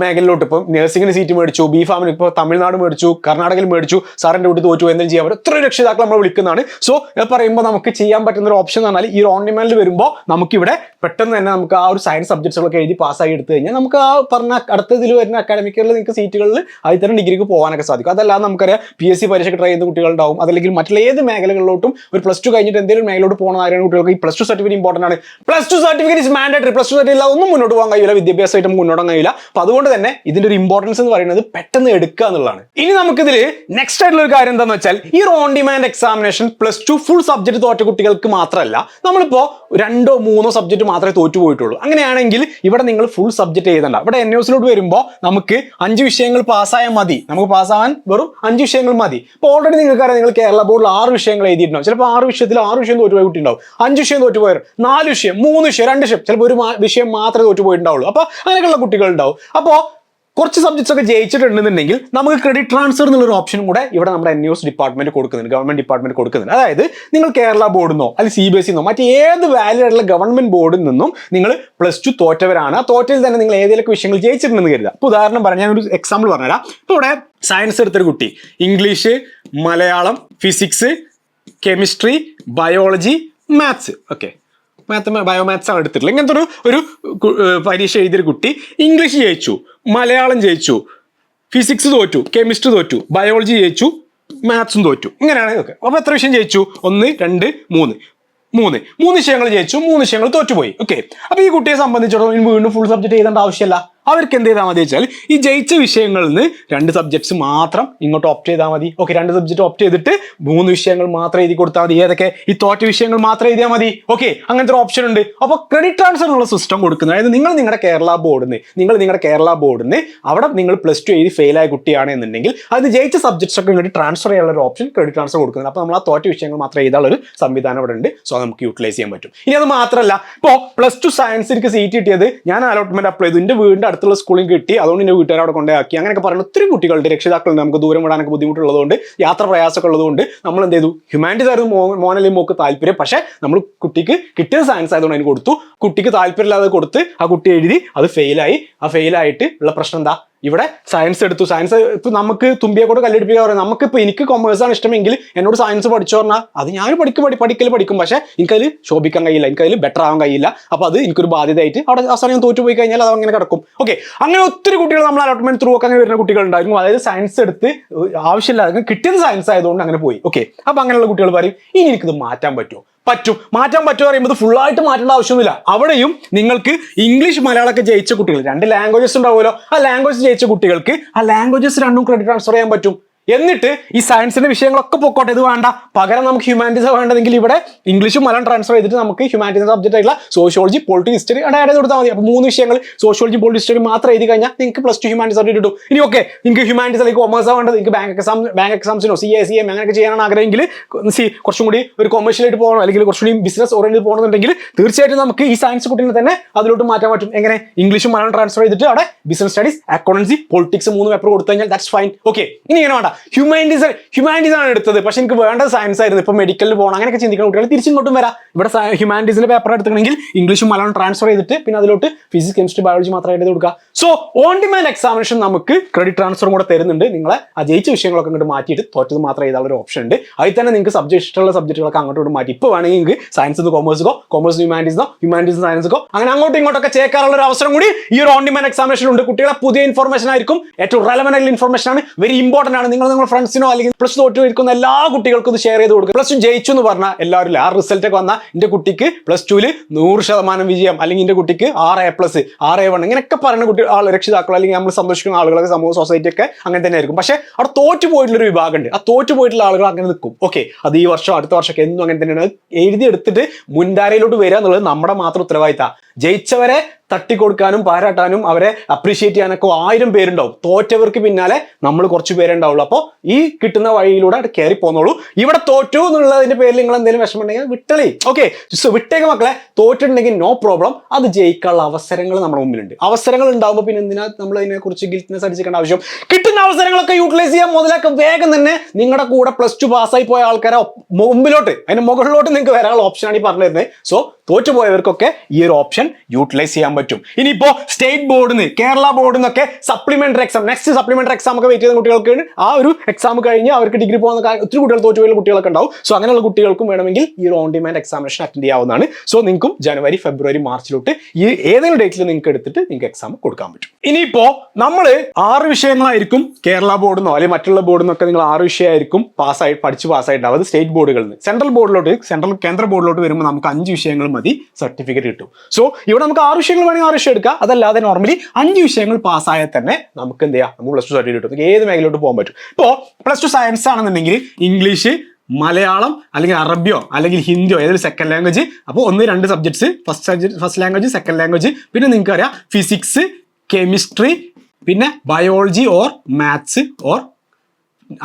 മേഖലയിലോട്ട് ഇപ്പം നഴ്സിംഗിന് സീറ്റ് മേടിച്ചു ബി ഫാമിന് ഇപ്പോൾ തമിഴ്നാട് മേടിച്ചു കർണാടകയിൽ മേടിച്ചു സാറിന്റെ വീട്ടിൽ തോറ്റു എന്തെങ്കിലും ചെയ്യാൻ പറ്റും. എത്ര രക്ഷിതാക്കൾ നമ്മൾ വിളിക്കുന്നതാണ്. സോ ഇത് പറയുമ്പോൾ നമുക്ക് ചെയ്യാൻ പറ്റുന്ന ഒരു ഓപ്ഷൻ എന്ന് പറഞ്ഞാൽ ഈ ഓൺ ഡിമാൻഡിൽ വരുമ്പോൾ നമുക്കിവിടെ പെട്ടെന്ന് തന്നെ നമുക്ക് ആ ഒരു സയൻസ് സബ്ജക്ട്സുകളൊക്കെ എഴുതി പാസ്സായി എടുത്തു കഴിഞ്ഞാൽ നമുക്ക് ആ പറഞ്ഞ അടുത്ത ഇതിൽ വരുന്ന അക്കാഡമിക്കുകളിൽ നിങ്ങൾക്ക് സീറ്റുകളിൽ അതിത്തരം ഡിഗ്രിക്ക് പോകാനൊക്കെ സാധിക്കും. അതല്ലാതെ നമുക്കറിയാം പി എസ് സി പരീക്ഷയ്ക്ക് ട്രൈ ചെയ്യുന്ന കുട്ടികളുണ്ടാവും. അതല്ലെങ്കിൽ മറ്റുള്ള ഏത് മേഖലകളിലോട്ടും ഒരു പ്ലസ് ടു കഴിഞ്ഞിട്ട് എന്തെങ്കിലും മേഖലയിലോട്ട് പോകുന്ന ആരാണ് കുട്ടികൾക്ക്. ഈ പ്ലസ് ടു സർട്ടിഫിക്കറ്റ് ഇമ്പോർട്ടന്റ് ആണ്. Plus two certificate is mandatory plus two certificate ഒന്നും മുന്നോട്ട് പോകാൻ കഴിയില്ല വിദ്യാഭ്യാസമായിട്ട് മുന്നോട്ട് കഴിയില്ല. അപ്പൊ അതുകൊണ്ട് തന്നെ ഇതിന്റെ ഒരു ഇമ്പോർട്ടൻസ് എന്ന് പറയുന്നത് പെട്ടെന്ന് എടുക്കുക എന്നുള്ളതാണ്. ഇനി നമുക്കിതിൽ നെക്സ്റ്റ് ആയിട്ടുള്ള ഒരു കാര്യം എന്താണെന്ന് വെച്ചാൽ ഈ on demand examination plus two full subject തോറ്റ കുട്ടികൾക്ക് മാത്രമല്ല നമ്മളിപ്പോ രണ്ടോ മൂന്നോ സബ്ജക്ട് മാത്രമേ തോറ്റു പോയിട്ടുള്ളൂ. അങ്ങനെയാണെങ്കിൽ ഇവിടെ നിങ്ങൾ ഫുൾ സബ്ജക്ട് എഴുതണ്ട. ഇവിടെ എൻ എസിലോട്ട് നമുക്ക് അഞ്ച് വിഷയങ്ങൾ പാസ്സായാൽ മതി. നമുക്ക് പാസ്സാവാൻ വെറും അഞ്ച് വിഷയങ്ങൾ മതി. ഇപ്പോൾ ഓൾറെഡി നിങ്ങൾക്കറിയാം നിങ്ങൾ കേരള ബോർഡിൽ ആറ് വിഷയങ്ങൾ എഴുതിയിട്ടുണ്ടാവും. ചിലപ്പോൾ ആറ് വിഷയത്തിൽ ആറ് വിഷയം തോറ്റുപോയ കുട്ടി ഉണ്ടാവും അഞ്ച് വിഷയം തോറ്റുപോയവർ നാല് വിഷയം മൂന്ന് വിഷയം രണ്ട് വിഷയം. ചിലപ്പോൾ ഒരു വിഷയം മാത്രമേ തോറ്റുപോയിട്ടുണ്ടാവുള്ളൂ. അപ്പോൾ അങ്ങനെയൊക്കെയുള്ള കുട്ടികൾ ഉണ്ടാവും അപ്പോൾ കുറച്ച് സബ്ജക്ട്സ് ഒക്കെ ജയിച്ചിട്ടുണ്ടെന്നുണ്ടെങ്കിൽ നമുക്ക് ക്രെഡിറ്റ് ട്രാൻസ്ഫർ എന്നുള്ള ഒരു ഓപ്ഷൻ കൂടെ ഇവിടെ നമ്മുടെ എൻ ന്യൂസ് ഡിപ്പാർട്ട്മെന്റ് കൊടുക്കുന്നുണ്ട്. ഗവൺമെന്റ് ഡിപ്പാർട്ട്മെന്റ് കൊടുക്കുന്നുണ്ട്. അതായത് നിങ്ങൾ കേരള ബോർഡിൽ നിന്നോ അല്ലെങ്കിൽ സി ബി എസ് നിന്നോ മറ്റ് ഏത് വാലിഡ് ആയിട്ടുള്ള ഗവൺമെന്റ് ബോർഡിൽ നിന്നും നിങ്ങൾ പ്ലസ് ടു തോറ്റവരാണ്. തോറ്റയിൽ തന്നെ നിങ്ങൾ ഏതെങ്കിലും വിഷയങ്ങൾ ജയിച്ചിട്ടുണ്ടെന്ന് കരുതുക. അപ്പോൾ ഉദാഹരണം പറഞ്ഞാൽ ഒരു എക്സാമ്പിൾ പറഞ്ഞുതരാം. ഇപ്പോൾ ഇവിടെ സയൻസ് എടുത്തൊരു കുട്ടി. English Malayalam physics chemistry biology maths okay math biomaths ആണ് എടുത്തിട്ടുള്ളത്. ഇങ്ങനത്തെ ഒരു ഒരു പരീക്ഷ എഴുതിയൊരു കുട്ടി ഇംഗ്ലീഷ് ജയിച്ചു മലയാളം ജയിച്ചു ഫിസിക്സ് തോറ്റു കെമിസ്ട്രി തോറ്റു ബയോളജി ജയിച്ചു മാത്സും തോറ്റു. ഇങ്ങനെയാണ് ഇതൊക്കെ. അപ്പോൾ എത്ര വിഷയം ജയിച്ചു? ഒന്ന് രണ്ട് മൂന്ന്. മൂന്ന്. മൂന്ന് വിഷയങ്ങൾ ജയിച്ചു മൂന്ന് വിഷയങ്ങൾ തോറ്റുപോയി. ഓക്കെ അപ്പോൾ ഈ കുട്ടിയെ സംബന്ധിച്ചിടത്തോളം വീണ്ടും ഫുൾ സബ്ജക്ട് എഴുതേണ്ട ആവശ്യമില്ല. അവർക്ക് എന്ത് ചെയ്താൽ മതി വെച്ചാൽ ഈ ജയിച്ച വിഷയങ്ങളിൽ നിന്ന് രണ്ട് സബ്ജക്ട്സ് മാത്രം ഇങ്ങോട്ട് ഓപ്റ്റ് ചെയ്താൽ മതി. ഓക്കെ രണ്ട് സബ്ജക്ട് ഓപ്റ്റ് ചെയ്തിട്ട് മൂന്ന് വിഷയങ്ങൾ മാത്രം എഴുതി കൊടുത്താൽ മതി. ഏതൊക്കെ? ഈ തോറ്റ വിഷയങ്ങൾ മാത്രം എഴുതിയാൽ മതി. ഓക്കെ അങ്ങനത്തെ ഒരു ഓപ്ഷൻ ഉണ്ട്. അപ്പോൾ ക്രെഡിറ്റ് ട്രാൻസ്ഫർ എന്നുള്ള സിസ്റ്റം കൊടുക്കുന്നത് അതായത് നിങ്ങൾ നിങ്ങളുടെ കേരള ബോർഡിൽ നിന്ന് നിങ്ങൾ നിങ്ങളുടെ കേരള ബോർഡിൽ നിന്ന് അവിടെ നിങ്ങൾ പ്ലസ് ടു എഴുതി ഫെയിൽ ആയ കുട്ടിയാണ് എന്നുണ്ടെങ്കിൽ അത് ജയിച്ച സബ്ജക്ട്സ് ഒക്കെ ഇങ്ങോട്ട് ട്രാൻസ്ഫർ ചെയ്യാനുള്ള ഒരു ഓപ്ഷൻ ക്രെഡിറ്റ് ട്രാൻസ്ഫർ കൊടുക്കുന്നത് അപ്പോൾ നമ്മൾ ആ തോറ്റ വിഷയങ്ങൾ മാത്രം എഴുതാനുള്ള ഒരു സംവിധാനം ഇവിടെ ഉണ്ട്. സോ നമുക്ക് യൂട്ടിലൈസ് ചെയ്യാൻ പറ്റും. ഇനി അത് മാത്രമല്ല ഇപ്പോൾ പ്ലസ് ടു സയൻസ് എനിക്ക് സീറ്റ് കിട്ടിയത് ഞാൻ അലോട്ട്മെന്റ് അപ്ലൈ ചെയ്തു. എന്റെ വീടിന്റെ അടുത്തുള്ള സ്കൂളിൽ കിട്ടി. അതുകൊണ്ട് എന്റെ വീട്ടുകാർ അവിടെ കൊണ്ടാക്കി അങ്ങനെയൊക്കെ പറയുന്ന ഒത്തിരി കുട്ടികളുടെ രക്ഷിതാക്കളുണ്ട്. നമുക്ക് ദൂരം വിടാനൊക്കെ ബുദ്ധിമുട്ടുള്ളതുകൊണ്ട് യാത്ര പ്രയാസമൊക്കെ ഉള്ളതുകൊണ്ട് നമ്മൾ എന്ത് ചെയ്തു? ഹ്യൂമാനിറ്റീസ് ആയിരുന്നു മോ മോനല്ലേ മോക്ക് താല്പര്യം. പക്ഷേ നമ്മൾ കുട്ടിക്ക് കിട്ടിയ സയൻസ് ആയതുകൊണ്ട് അതിന് കൊടുത്തു. കുട്ടിക്ക് താല്പര്യമില്ലാതെ കൊടുത്ത് ആ കുട്ടി എഴുതി അത് ഫെയിലായി ആ ഫെയിലായിട്ട് ഉള്ള പ്രശ്നം എന്താ? ഇവിടെ സയൻസ് എടുത്തു. സയൻസ് ഇപ്പൊ നമുക്ക് തുമ്പിയെ കൂടെ കല്ലെടുപ്പിക്കുക പറയാം. നമുക്ക് ഇപ്പൊ എനിക്ക് കൊമേഴ്സ് ആണ് ഇഷ്ടമെങ്കിൽ എന്നോട് സയൻസ് പഠിച്ചു പറഞ്ഞാൽ അത് ഞാൻ പഠിക്കും പഠി പഠിക്കൽ പഠിക്കും. പക്ഷേ എനിക്കതിൽ ശോഭിക്കാൻ കഴിയില്ല. എനിക്കതിൽ ബെറ്റർ ആവാൻ കഴിയില്ല. അപ്പൊ അത് എനിക്കൊരു ബാധ്യതയായിട്ട് അവിടെ അവസാനം ഞാൻ തോറ്റു പോയി കഴിഞ്ഞാൽ അത് അങ്ങനെ കിടക്കും. ഓക്കെ അങ്ങനെ ഒത്തിരി കുട്ടികൾ നമ്മൾ അലോട്ട്മെന്റ് ത്രൂ ഒക്കെ അങ്ങനെ വരുന്ന കുട്ടികൾ ഉണ്ടായിരുന്നു അതായത് സയൻസ് എടുത്ത് ആവശ്യമില്ല കിട്ടിയത് സയൻസ് ആയതുകൊണ്ട് അങ്ങനെ പോയി. ഓക്കെ അപ്പൊ അങ്ങനെയുള്ള കുട്ടികൾ പറയും ഇനി എനിക്കിത് മാറ്റാൻ പറ്റുമോ? പറ്റും. മാറ്റാൻ പറ്റുമോ പറയുമ്പോൾ ഫുൾ ആയിട്ട് മാറ്റേണ്ട ആവശ്യമൊന്നുമില്ല. അവിടെയും നിങ്ങൾക്ക് ഇംഗ്ലീഷ് മലയാളമൊക്കെ ജയിച്ച കുട്ടികൾ രണ്ട് ലാംഗ്വേജസ് ഉണ്ടാവുമല്ലോ. ആ ലാംഗ്വേജ് ജയിച്ച കുട്ടികൾക്ക് ആ ലാംഗ്വേജസ് രണ്ടും ക്രെഡിറ്റ് ട്രാൻസ്ഫർ ചെയ്യാൻ പറ്റും. എന്നിട്ട് ഈ സയൻസിന്റെ വിഷയങ്ങളൊക്കെ പൊക്കോട്ടെ. ഇത് വേണ്ട. പകരം നമുക്ക് ഹ്യൂമാനിറ്റീസ് വേണ്ടതെങ്കിൽ ഇവിടെ ഇംഗ്ലീഷും മലയാളം ട്രാൻസ്ഫർ ചെയ്തിട്ട് നമുക്ക് ഹ്യൂമാനിറ്റീസ് സബ്ജക്റ്റ് ആയിട്ടുള്ള സോഷ്യോളജി പൊളിറ്റിക്സ് ഹിസ്റ്ററി അവിടെ ആഡ് ചെയ്ത് കൊടുത്താൽ മതി. അപ്പോൾ മൂന്ന് വിഷയങ്ങൾ സോഷ്യോളജി പൊളിറ്റിക്സ് ഹിസ്റ്ററി മാത്രം എഴുതി കഴിഞ്ഞാൽ നിങ്ങൾക്ക് പ്ലസ് ടു ഹ്യൂമാനിറ്റീസ് സബ്ജക്റ്റ് കിട്ടും. ഇനി ഓക്കെ നിങ്ങൾക്ക് ഹ്യൂമാനിറ്റീസ് അല്ലെങ്കിൽ കൊമേഴ്സ് വേണ്ടത്. നിങ്ങൾക്ക് ബാങ്ക് എക്സാം ബാങ്ക് എക്സാംസിനോ സി എ സി എം അങ്ങനെയൊക്കെ ചെയ്യാനാണ് ആഗ്രഹമെങ്കിൽ സി കുറച്ചും കൂടി ഒരു കൊമേഴ്ഷ്യലായിട്ട് പോകണം. അല്ലെങ്കിൽ കുറച്ചുകൂടി ബിസിനസ് ഓറിയന്റഡ് പോകണമെന്നുണ്ടെങ്കിൽ തീർച്ചയായിട്ടും നമുക്ക് ഈ സയൻസ് കുട്ടീനെ തന്നെ അതിലോട്ട് മാറ്റാൻ പറ്റും. എങ്ങനെ? ഇംഗ്ലീഷും മലയാളം ട്രാൻസ്ഫർ ചെയ്തിട്ട് അവിടെ ബിസിനസ് സ്റ്റഡീസ് അക്കൗണ്ടൻസി പൊളിറ്റിക്സ് മൂന്ന് പേപ്പർ കൊടുത്തു കഴിഞ്ഞാൽ ദാറ്റ്സ് ഫൈൻ ഓക്കെ ഇനി ഇങ്ങനെ വേണ്ട. ഹ്യൂമാനിറ്റീസ് ഹ്യൂമാനിറ്റീസ് ആണ് എടുത്തത്. പക്ഷെ എനിക്ക് വേണ്ട സയൻസ് ആയിരുന്നു. ഇപ്പൊ മെഡിക്കലിൽ പോകണം അങ്ങനെയൊക്കെ ചിന്തിക്കുന്ന കുട്ടികൾ തിരിച്ചിങ്ങോട്ടും വരാം. ഇവിടെ ഹ്യൂമാനിറ്റീസിന്റെ പേപ്പർ എടുത്തിട്ടുണ്ടെങ്കിൽ ഇംഗ്ലീഷും മലയാളം ട്രാൻസ്ഫർ ചെയ്തിട്ട് പിന്നെ അതിലോട്ട് ഫിസിക്സ് കെമിസ്ട്രി ബയോളജി മാത്രം എഴുതി കൊടുക്കുക. സോ ഓൺ ഡിമാൻഡ് എക്സാമിനേഷൻ നമുക്ക് ക്രെഡിറ്റ് ട്രാൻസ്ഫറും കൂടെ തരുന്നുണ്ട്. നിങ്ങളെ ആ ജയിച്ച വിഷയങ്ങളൊക്കെ ഇങ്ങോട്ട് മാറ്റിയിട്ട് തോറ്റത് മാത്രം ചെയ്താൽ ഒരു ഓപ്ഷൻ ഉണ്ട്. അതിൽ തന്നെ നിങ്ങൾക്ക് സബ്ജക്ട് ഇഷ്ടമുള്ള സബ്ജക്റ്റുകളൊക്കെ അങ്ങോട്ട് മാറ്റി. ഇപ്പോൾ വേണമെങ്കിൽ നിങ്ങൾക്ക് സയൻസ് കോമേഴ്സോ കോമേഴ്സ് ഹ്യൂമാനിറ്റീസോ ഹ്യൂമാനിറ്റീസ് സയൻസോ അങ്ങനെ അങ്ങോട്ടും ഇങ്ങോട്ടൊക്കെ ചേക്കാനുള്ള ഒരു അവസരം കൂടി ഈ ഒരു ഓൺ ഡിമാൻഡ് എക്സാമിനേഷൻ ഉണ്ട്. കുട്ടികളെ പുതിയ ഇൻഫർമേഷൻ ആയിരിക്കും. ഏറ്റവും റെലവൻ ആയിട്ടുള്ള ഇൻഫർമേഷൻ ആണ്. വെരി ഇമ്പോർട്ടന്റ് ആണ്. നിങ്ങൾ നിങ്ങളുടെ ഫ്രണ്ട്സിനോ അല്ലെങ്കിൽ പ്ലസ് ടു തോറ്റു ഇരിക്കുന്ന എല്ലാ കുട്ടികൾക്കും ഇത് ഷെയർ ചെയ്ത് കൊടുക്കുക പ്ലസ് ടു ജയിച്ചു എന്ന് പറഞ്ഞാൽ എല്ലാവരും ആ റിസൾട്ട് ഒക്കെ വന്നാൽ എന്റെ കുട്ടിക്ക് പ്ലസ് ടുവിൽ നൂറ് ശതമാനം വിജയം. അല്ലെങ്കിൽ എന്റെ കുട്ടിക്ക് ആറ് എ പ്ലസ് ആറ് എ വൺ ഇങ്ങനെയൊക്കെ പറയുന്ന കുട്ടി ആൾ രക്ഷിതാക്കൾ അല്ലെങ്കിൽ നമ്മൾ സന്തോഷിക്കുന്ന ആളുകളൊക്കെ സമൂഹ സൊസൈറ്റി ഒക്കെ അങ്ങനെ തന്നെ ആയിരിക്കും. പക്ഷേ അവിടെ തോറ്റു പോയിട്ടുള്ള ഒരു വിഭാഗമുണ്ട് ആ തോറ്റു പോയിട്ടുള്ള ആളുകൾ അങ്ങനെ നിൽക്കും ഓക്കെ അത് ഈ വർഷം അടുത്ത വർഷമൊക്കെ എന്നും അങ്ങനെ തന്നെയാണ്. എഴുതി എഴുതിയെടുത്തിട്ട് മുൻധാരയിലോട്ട് വരിക എന്നുള്ളത് നമ്മുടെ മാത്രം ഉത്തരവാദിത്തമാണ്. ജയിച്ചവരെ തട്ടിക്കൊടുക്കാനും പാരാട്ടാനും അവരെ അപ്രീഷിയേറ്റ് ചെയ്യാനൊക്കെ ആയിരം പേരുണ്ടാവും. തോറ്റവർക്ക് പിന്നാലെ നമ്മൾ കുറച്ച് പേരേ ഉണ്ടാവുള്ളൂ. അപ്പോൾ ഈ കിട്ടുന്ന വഴിയിലൂടെ കയറി പോന്നോളൂ. ഇവിടെ തോറ്റു എന്നുള്ളതിന്റെ പേരിൽ നിങ്ങൾ എന്തെങ്കിലും വിഷമമുണ്ടെങ്കിൽ വിട്ടളി. ഓക്കെ സോ വിട്ടേക്ക് മക്കളെ തോറ്റിട്ടുണ്ടെങ്കിൽ നോ പ്രോബ്ലം അത് ജയിക്കാനുള്ള അവസരങ്ങൾ നമ്മുടെ മുമ്പിലുണ്ട്. അവസരങ്ങൾ ഉണ്ടാവുമ്പോൾ പിന്നെ എന്തിനാ നമ്മൾ അതിനെ കുറിച്ച് ഗിൽറ്റ്നെസ് അടിച്ചിക്കേണ്ട ആവശ്യം? കിട്ടുന്ന അവസരങ്ങളൊക്കെ യൂട്ടിലൈസ് ചെയ്യാൻ മുതലൊക്കെ വേഗം തന്നെ നിങ്ങളുടെ കൂടെ പ്ലസ് ടു പാസ്സായി പോയ ആൾക്കാരെ മുമ്പിലോട്ട് അതിന് മുകളിലോട്ട് നിങ്ങൾക്ക് വരാനുള്ള ഓപ്ഷനാണ് ഈ പറഞ്ഞു തരുന്നത് സോ തോറ്റുപോയവർക്കൊക്കെ ഈ ഒരു ഓപ്ഷൻ യൂട്ടിലൈസ് ചെയ്യാൻ പറ്റും. ഇനിയിപ്പോ സ്റ്റേറ്റ് ബോർഡിൽ നിന്ന് കേരള ബോർഡിൽ നിന്നൊക്കെ supplementary exam next supplementary exam ഒക്കെ വെയിറ്റ് ചെയ്യുന്ന കുട്ടികൾക്ക് ആ ഒരു എക്സാം കഴിഞ്ഞ് അവർക്ക് ഡിഗ്രി പോകുന്ന ഒത്തിരി കുട്ടികൾ തോറ്റുപോയ കുട്ടികളൊക്കെ ഉണ്ടാവും. സോ അങ്ങനെയുള്ള കുട്ടികൾക്കും വേണമെങ്കിൽ ഈ ഓൺ ഡിമാൻഡ് എക്സാമിനേഷൻ അറ്റൻഡ് ചെയ്യാവുന്നതാണ്. സോ നിങ്ങൾക്കും ജനുവരി ഫെബ്രുവരി മാർച്ചിലോട്ട് ഈ ഏതെങ്കിലും ഡേറ്റിൽ നിങ്ങൾക്ക് എടുത്തിട്ട് നിങ്ങൾക്ക് എക്സാം കൊടുക്കാൻ പറ്റും. ഇനിയിപ്പോ നമ്മൾ ആറ് വിഷയങ്ങളായിരിക്കും കേരള ബോർഡിൽ നിന്നോ അല്ലെങ്കിൽ മറ്റുള്ള ബോർഡിൽ നിന്നൊക്കെ നിങ്ങൾ ആറ് വിഷയമായിരിക്കും പാസ്സായി പഠിച്ച് പാസ്സായിട്ടുണ്ടാവും അത് സ്റ്റേറ്റ് ബോർഡുകളിൽ നിന്ന്. സെൻട്രൽ ബോർഡിലോട്ട് സെൻട്രൽ കേന്ദ്ര ബോർഡിലോട്ട് വരുമ്പോൾ നമുക്ക് അഞ്ച് വിഷയങ്ങൾ മതി സർട്ടിഫിക്കറ്റ് കിട്ടും. സോ ഇവിടെ നമുക്ക് ആറ് വിഷയങ്ങൾ വേണമെങ്കിൽ ആറ് വിഷയം എടുക്കുക അതല്ലാതെ നോർമലി അഞ്ച് വിഷയങ്ങൾ പാസ്സായാൽ തന്നെ നമുക്ക് എന്ത് ചെയ്യാം? നമുക്ക് പ്ലസ് ടു സർട്ടിഫിക്കറ്റ് കിട്ടും. ഏത് മേഖലയിലോട്ട് പോകാൻ പറ്റും? ഇപ്പോൾ പ്ലസ് ടു സയൻസ് ആണെന്നുണ്ടെങ്കിൽ ഇംഗ്ലീഷ് മലയാളം അല്ലെങ്കിൽ അറബിയോ അല്ലെങ്കിൽ ഹിന്ദിയോ ഏതൊരു സെക്കൻഡ് ലാംഗ്വേജ് അപ്പോൾ ഒന്ന് രണ്ട് subjects first subject first language second language പിന്നെ നിങ്ങൾക്ക് അറിയാം ഫിസിക്സ് കെമിസ്ട്രി പിന്നെ ബയോളജി ഓർ മാത്സ് ഓർ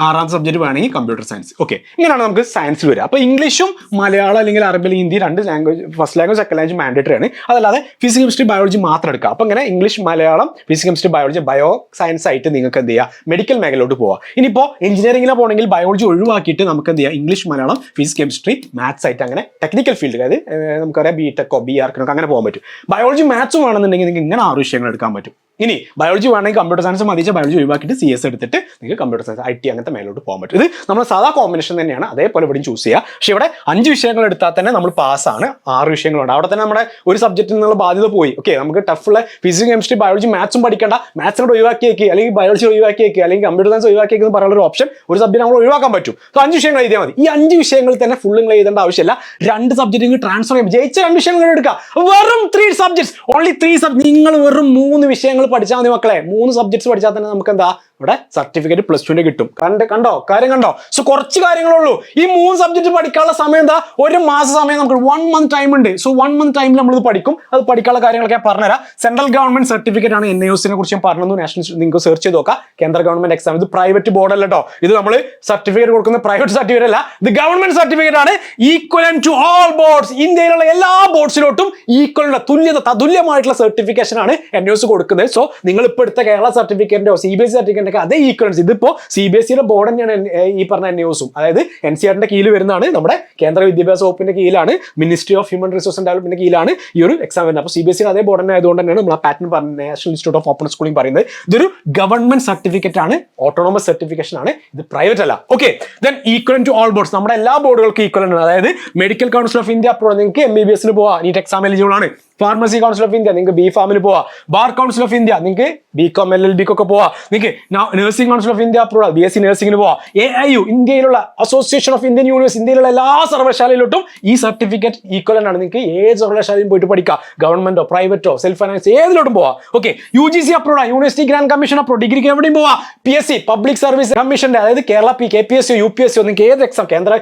ആറാമത്തെ സബ്ജക്റ്റ് വേണമെങ്കിൽ കമ്പ്യൂട്ടർ സയൻസ് ഓക്കെ ഇങ്ങനെയാണ് നമുക്ക് സയൻസിൽ വരിക. അപ്പോൾ ഇംഗ്ലീഷും മലയാളം അല്ലെങ്കിൽ അറബി അല്ലെങ്കിൽ ഹിന്ദി രണ്ട് language first language second language mandatory ആണ്. അതല്ലാതെ ഫിസിക്സ് കെമിസ്ട്രി ബയോളജി മാത്രം എടുക്കുക. അപ്പോൾ ഇങ്ങനെ English Malayalam physics chemistry biology bio science ആയിട്ട് നിങ്ങൾക്ക് എന്ത് ചെയ്യുക മെഡിക്കൽ മേഖലയിലോട്ട് പോവാം. ഇനിയിപ്പോൾ എഞ്ചിനീയറിംഗിലെ പോകണമെങ്കിൽ ബയോളജി ഒഴിവാക്കിയിട്ട് നമുക്ക് എന്ത് ചെയ്യാം? English Malayalam physics chemistry maths ആയിട്ട് അങ്ങനെ ടെക്നിക്കൽ ഫീൽഡ് അതായത് നമുക്കറിയാം ബി ടെക്കോ ബി ആർക്കിനൊക്കെ അങ്ങനെ പോകാൻ പറ്റും. ബയോളജി മാത്സും വേണമെന്നുണ്ടെങ്കിൽ നിങ്ങൾക്ക് ഇങ്ങനെ ആറ് വിഷയങ്ങൾ എടുക്കാൻ പറ്റും. ഇനി ബയോളജി വേണമെങ്കിൽ കമ്പ്യൂട്ടർ സയൻസ് മതിച്ച ബയോളജി ഒഴിവാക്കിയിട്ട് സി എസ് എടുത്തിട്ട് നിങ്ങൾക്ക് കമ്പ്യൂട്ടർ സയൻസ് ഐ ടി അങ്ങനത്തെ മേലോട്ട് പോകാൻ പറ്റും. ഇത് നമ്മൾ സാധാ കോമ്പിനേഷൻ തന്നെയാണ്. അതേപോലെ ഇവിടെയും ചൂസ് ചെയ്യുക പക്ഷേ ഇവിടെ അഞ്ച് വിഷയങ്ങൾ എടുത്താൽ തന്നെ നമ്മൾ പാസ്സാണ് ആറ് വിഷയങ്ങളുണ്ട്. അവിടെ തന്നെ നമ്മുടെ ഒരു സബ്ജക്റ്റിൽ നിന്നുള്ള ബാധ്യത പോയി. ഓക്കെ നമുക്ക് ടഫുള്ള ഫിസിക്സ് കെമിസ്ട്രി ബയോളജി മാത്സും പഠിക്കേണ്ട. മാത്സ് കൂടെ ഒഴിവാക്കിയേക്ക് അല്ലെങ്കിൽ ബയോളജി ഒഴിവാക്കിയേക്ക് അല്ലെങ്കിൽ കമ്പ്യൂട്ടർ സയൻസ് ഒഴിവാക്കിയേക്ക് എന്ന് പറയുന്ന ഒരു ഓപ്ഷൻ ഒരു സബ്ജക്റ്റ് നമ്മൾ ഒഴിവാക്കാൻ പറ്റും. സോ അഞ്ച് വിഷയങ്ങൾ എഴുതിയാൽ മതി. ഈ അഞ്ച് വിഷയങ്ങൾ തന്നെ നിങ്ങൾ എഴുതേണ്ട ആവശ്യമില്ല. രണ്ട് സബ്ജക്റ്റ് ട്രാൻസ്ഫർ ചെയ്യാം ജയിച്ച രണ്ട് വിഷയങ്ങൾ എടുക്കുക. വെറും three subjects only three sub നിങ്ങൾ വെറും മൂന്ന് വിഷയങ്ങൾ പഠിച്ചാൽ മതി മക്കളെ. മൂന്ന് സബ്ജക്ട്സ് പഠിച്ചാൽ തന്നെ നമുക്ക് എന്താ ഇവിടെ സർട്ടിഫിക്കറ്റ് പ്ലസ് ടുവിന് കിട്ടും. കണ്ട് കണ്ടോ? കാര്യം കണ്ടോ? സോ കുറച്ച് കാര്യങ്ങളുള്ളൂ. ഈ മൂന്ന് സബ്ജക്ട് പഠിക്കാനുള്ള സമയം എന്താ? ഒരു മാസ സമയം നമുക്ക് വൺ മന്ത് ടൈം ഉണ്ട്. സോ വൺ മന്ത് ടൈമിൽ നമ്മൾ ഇത് പഠിക്കും. അത് പഠിക്കാനുള്ള കാര്യങ്ങളൊക്കെ ഞാൻ പറഞ്ഞുതരാം. സെൻട്രൽ ഗവൺമെന്റ് സർട്ടിഫിക്കറ്റ് ആണ് എൻ ഐ ഒസിനെ കുറിച്ച് ഞാൻ പറഞ്ഞു നാഷണൽ നിങ്ങൾക്ക് സെർച്ച് ചെയ്ത് നോക്കാം. കേന്ദ്ര ഗവൺമെന്റ് എക്സാം ഇത് പ്രൈവറ്റ് ബോർഡ് അല്ല കേട്ടോ ഇത് നമ്മൾ സർട്ടിഫിക്കറ്റ് കൊടുക്കുന്ന പ്രൈവറ്റ് സർട്ടിഫിക്കറ്റ് അല്ല. ഇത് ഗവൺമെന്റ് സർട്ടിഫിക്കറ്റ് ആണ്. ഈക്വൽ ടു ഓൾ ബോർഡ്സ് ഇന്ത്യയിലുള്ള എല്ലാ ബോർഡ്സിലോട്ടും ഈക്വലുള്ള തുല്യത തതുല്യമായിട്ടുള്ള സർട്ടിഫിക്കേഷൻ ആണ് എൻ എസ് കൊടുക്കുന്നത്. സോ നിങ്ങൾ ഇപ്പോൾ എടുത്ത കേരള സർട്ടിഫിക്കറ്റിന്റെയോ സി ബി എസ് സർട്ടിഫിക്കറ്റിന്റെ അതേ ഈക്വലൻസ് ഇതിപ്പോ സി ബി എസ് സിയുടെ ബോർഡ് തന്നെയാണ് ഈ പറഞ്ഞ ന്യൂസും അതായത് എൻ സി ആറിന്റെ കീഴിൽ വരുന്നതാണ് നമ്മുടെ കേന്ദ്ര വിദ്യാഭ്യാസ വകുപ്പിന്റെ കീഴിലാണ് ministry of human resource development കീഴിലാണ് ഈ ഒരു എക്സാം വരുന്നത്. അപ്പോൾ സി ബി എസ് സി അതേ ബോർഡ് തന്നെ ആയതുകൊണ്ട് തന്നെയാണ് നമ്മൾ പാറ്റേൺ പറഞ്ഞ national institute of open schooling പറയുന്നത്. ഇതൊരു ഗവൺമെന്റ് സർട്ടിഫിക്കറ്റ് ആണ് ഓട്ടോണോമസ് സർട്ടിഫിക്കേഷൻ ആണ്. ഇത് പ്രൈവറ്റ് അല്ല. Okay then equal to all boards നമ്മുടെ എല്ലാ ബോർഡുകൾക്കും ഈക്വൽ ആണ്. അതായത് medical council of India approve നിങ്ങൾക്ക് എം ബി ബി എസിന് പോവാം. നീറ്റ് എക്സാം എലിജിബിൾ ആണ്. ഫാർമസി കൗൺസിൽ ഓഫ് ഇന്ത്യ നിങ്ങൾക്ക് ബി ഫാമിൽ പോവാം. ബാർ കൗൺസിൽ ഓഫ് ഇന്ത്യ നിങ്ങൾക്ക് ബി കോം എൽ എൽ ബിക്ക് ഒക്കെ പോവാം. നിങ്ങൾക്ക് nursing council of India approve B S C നഴ്സിംഗിന് പോവാം. എ ഐ യു ഇന്ത്യയിലുള്ള അസോസിയേഷൻ ഓഫ് ഇന്ത്യൻ യൂണിവേഴ്സ് ഇന്ത്യയിലുള്ള എല്ലാ സർവകലാശാലയിലോട്ടും ഈ സർട്ടിഫിക്കറ്റ് ഈക്വൽ ആണ്. നിങ്ങൾക്ക് ഏത് സർവകലാശാലയും പോയിട്ട് പഠിക്കാം. ഗവൺമെന്റോ പ്രൈവറ്റോ സെൽഫ് ഫൈനാൻസ് ഏതിലോട്ടും പോവാം. Okay U G C approve university grant commission approve ഡിഗ്രിക്ക് എവിടെയും പോവാം. P S C public service കമ്മീഷന്റെ അതായത് Kerala P K P S C U P S C നിങ്ങൾക്ക് ഏത് എക്സാം കേന്ദ്ര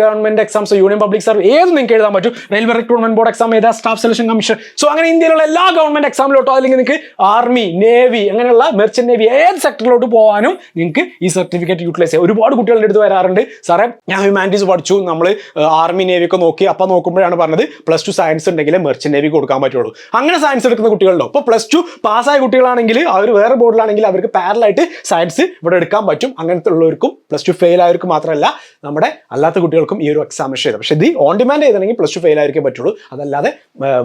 government exams union public service ഏത് നിങ്ങൾക്ക് എഴുതാൻ പറ്റും. റെയിൽവേ റിക്രൂട്ട്മെന്റ് ബോർഡ് എക്സാം ഏതാ? സ്റ്റാഫ് സെലക്ഷൻ കമ്മീഷൻ സോ അങ്ങനെ ഇന്ത്യയിലുള്ള എല്ലാ ഗവൺമെന്റ് എക്സാമിലോട്ടോ അല്ലെങ്കിൽ നിങ്ങൾക്ക് ആർമി നേവി അങ്ങനെയുള്ള മെർച്ചന്റ് നേവി ഏത് സെക്ടറിലോട്ട് പോകാനും നിങ്ങൾക്ക് ഈ സർട്ടിഫിക്കറ്റ് യൂട്ടിലൈസ് ചെയ്യാം. ഒരുപാട് കുട്ടികളുടെ അടുത്ത് വരാറുണ്ട്. സാറേ ഞാൻ ഹ്യൂമാനിറ്റീസ് പഠിച്ചു. നമ്മൾ ആർമി നേവി ഒക്കെ നോക്കി അപ്പം നോക്കുമ്പോഴാണ് പറഞ്ഞത് പ്ലസ് ടു സയൻസ് ഉണ്ടെങ്കിൽ മെർച്ചന്റ് നേവി കൊടുക്കാൻ പറ്റുള്ളൂ. അങ്ങനെ സയൻസ് എടുക്കുന്ന കുട്ടികളുണ്ടോ? ഇപ്പോൾ പ്ലസ് ടു പാസ്സായ കുട്ടികളാണെങ്കിൽ അവർ വേറെ ബോർഡിലാണെങ്കിൽ അവർക്ക് പാരലായിട്ട് സയൻസ് ഇവിടെ എടുക്കാൻ പറ്റും. അങ്ങനത്തെ ഉള്ളവർക്കും പ്ലസ് ടു ഫെയിൽ ആയവർക്ക് മാത്രമല്ല നമ്മുടെ അല്ലാത്ത കുട്ടികൾക്കും ഈ ഒരു എക്സാമിനേഷൻ ചെയ്തത് പക്ഷേ ഇത് ഓൺ ഡിമാൻഡ് ചെയ്തിട്ടുണ്ടെങ്കിൽ പ്ലസ് ടു ഫെയിൽ ആയിരിക്കേ പറ്റുള്ളൂ. അതല്ലാതെ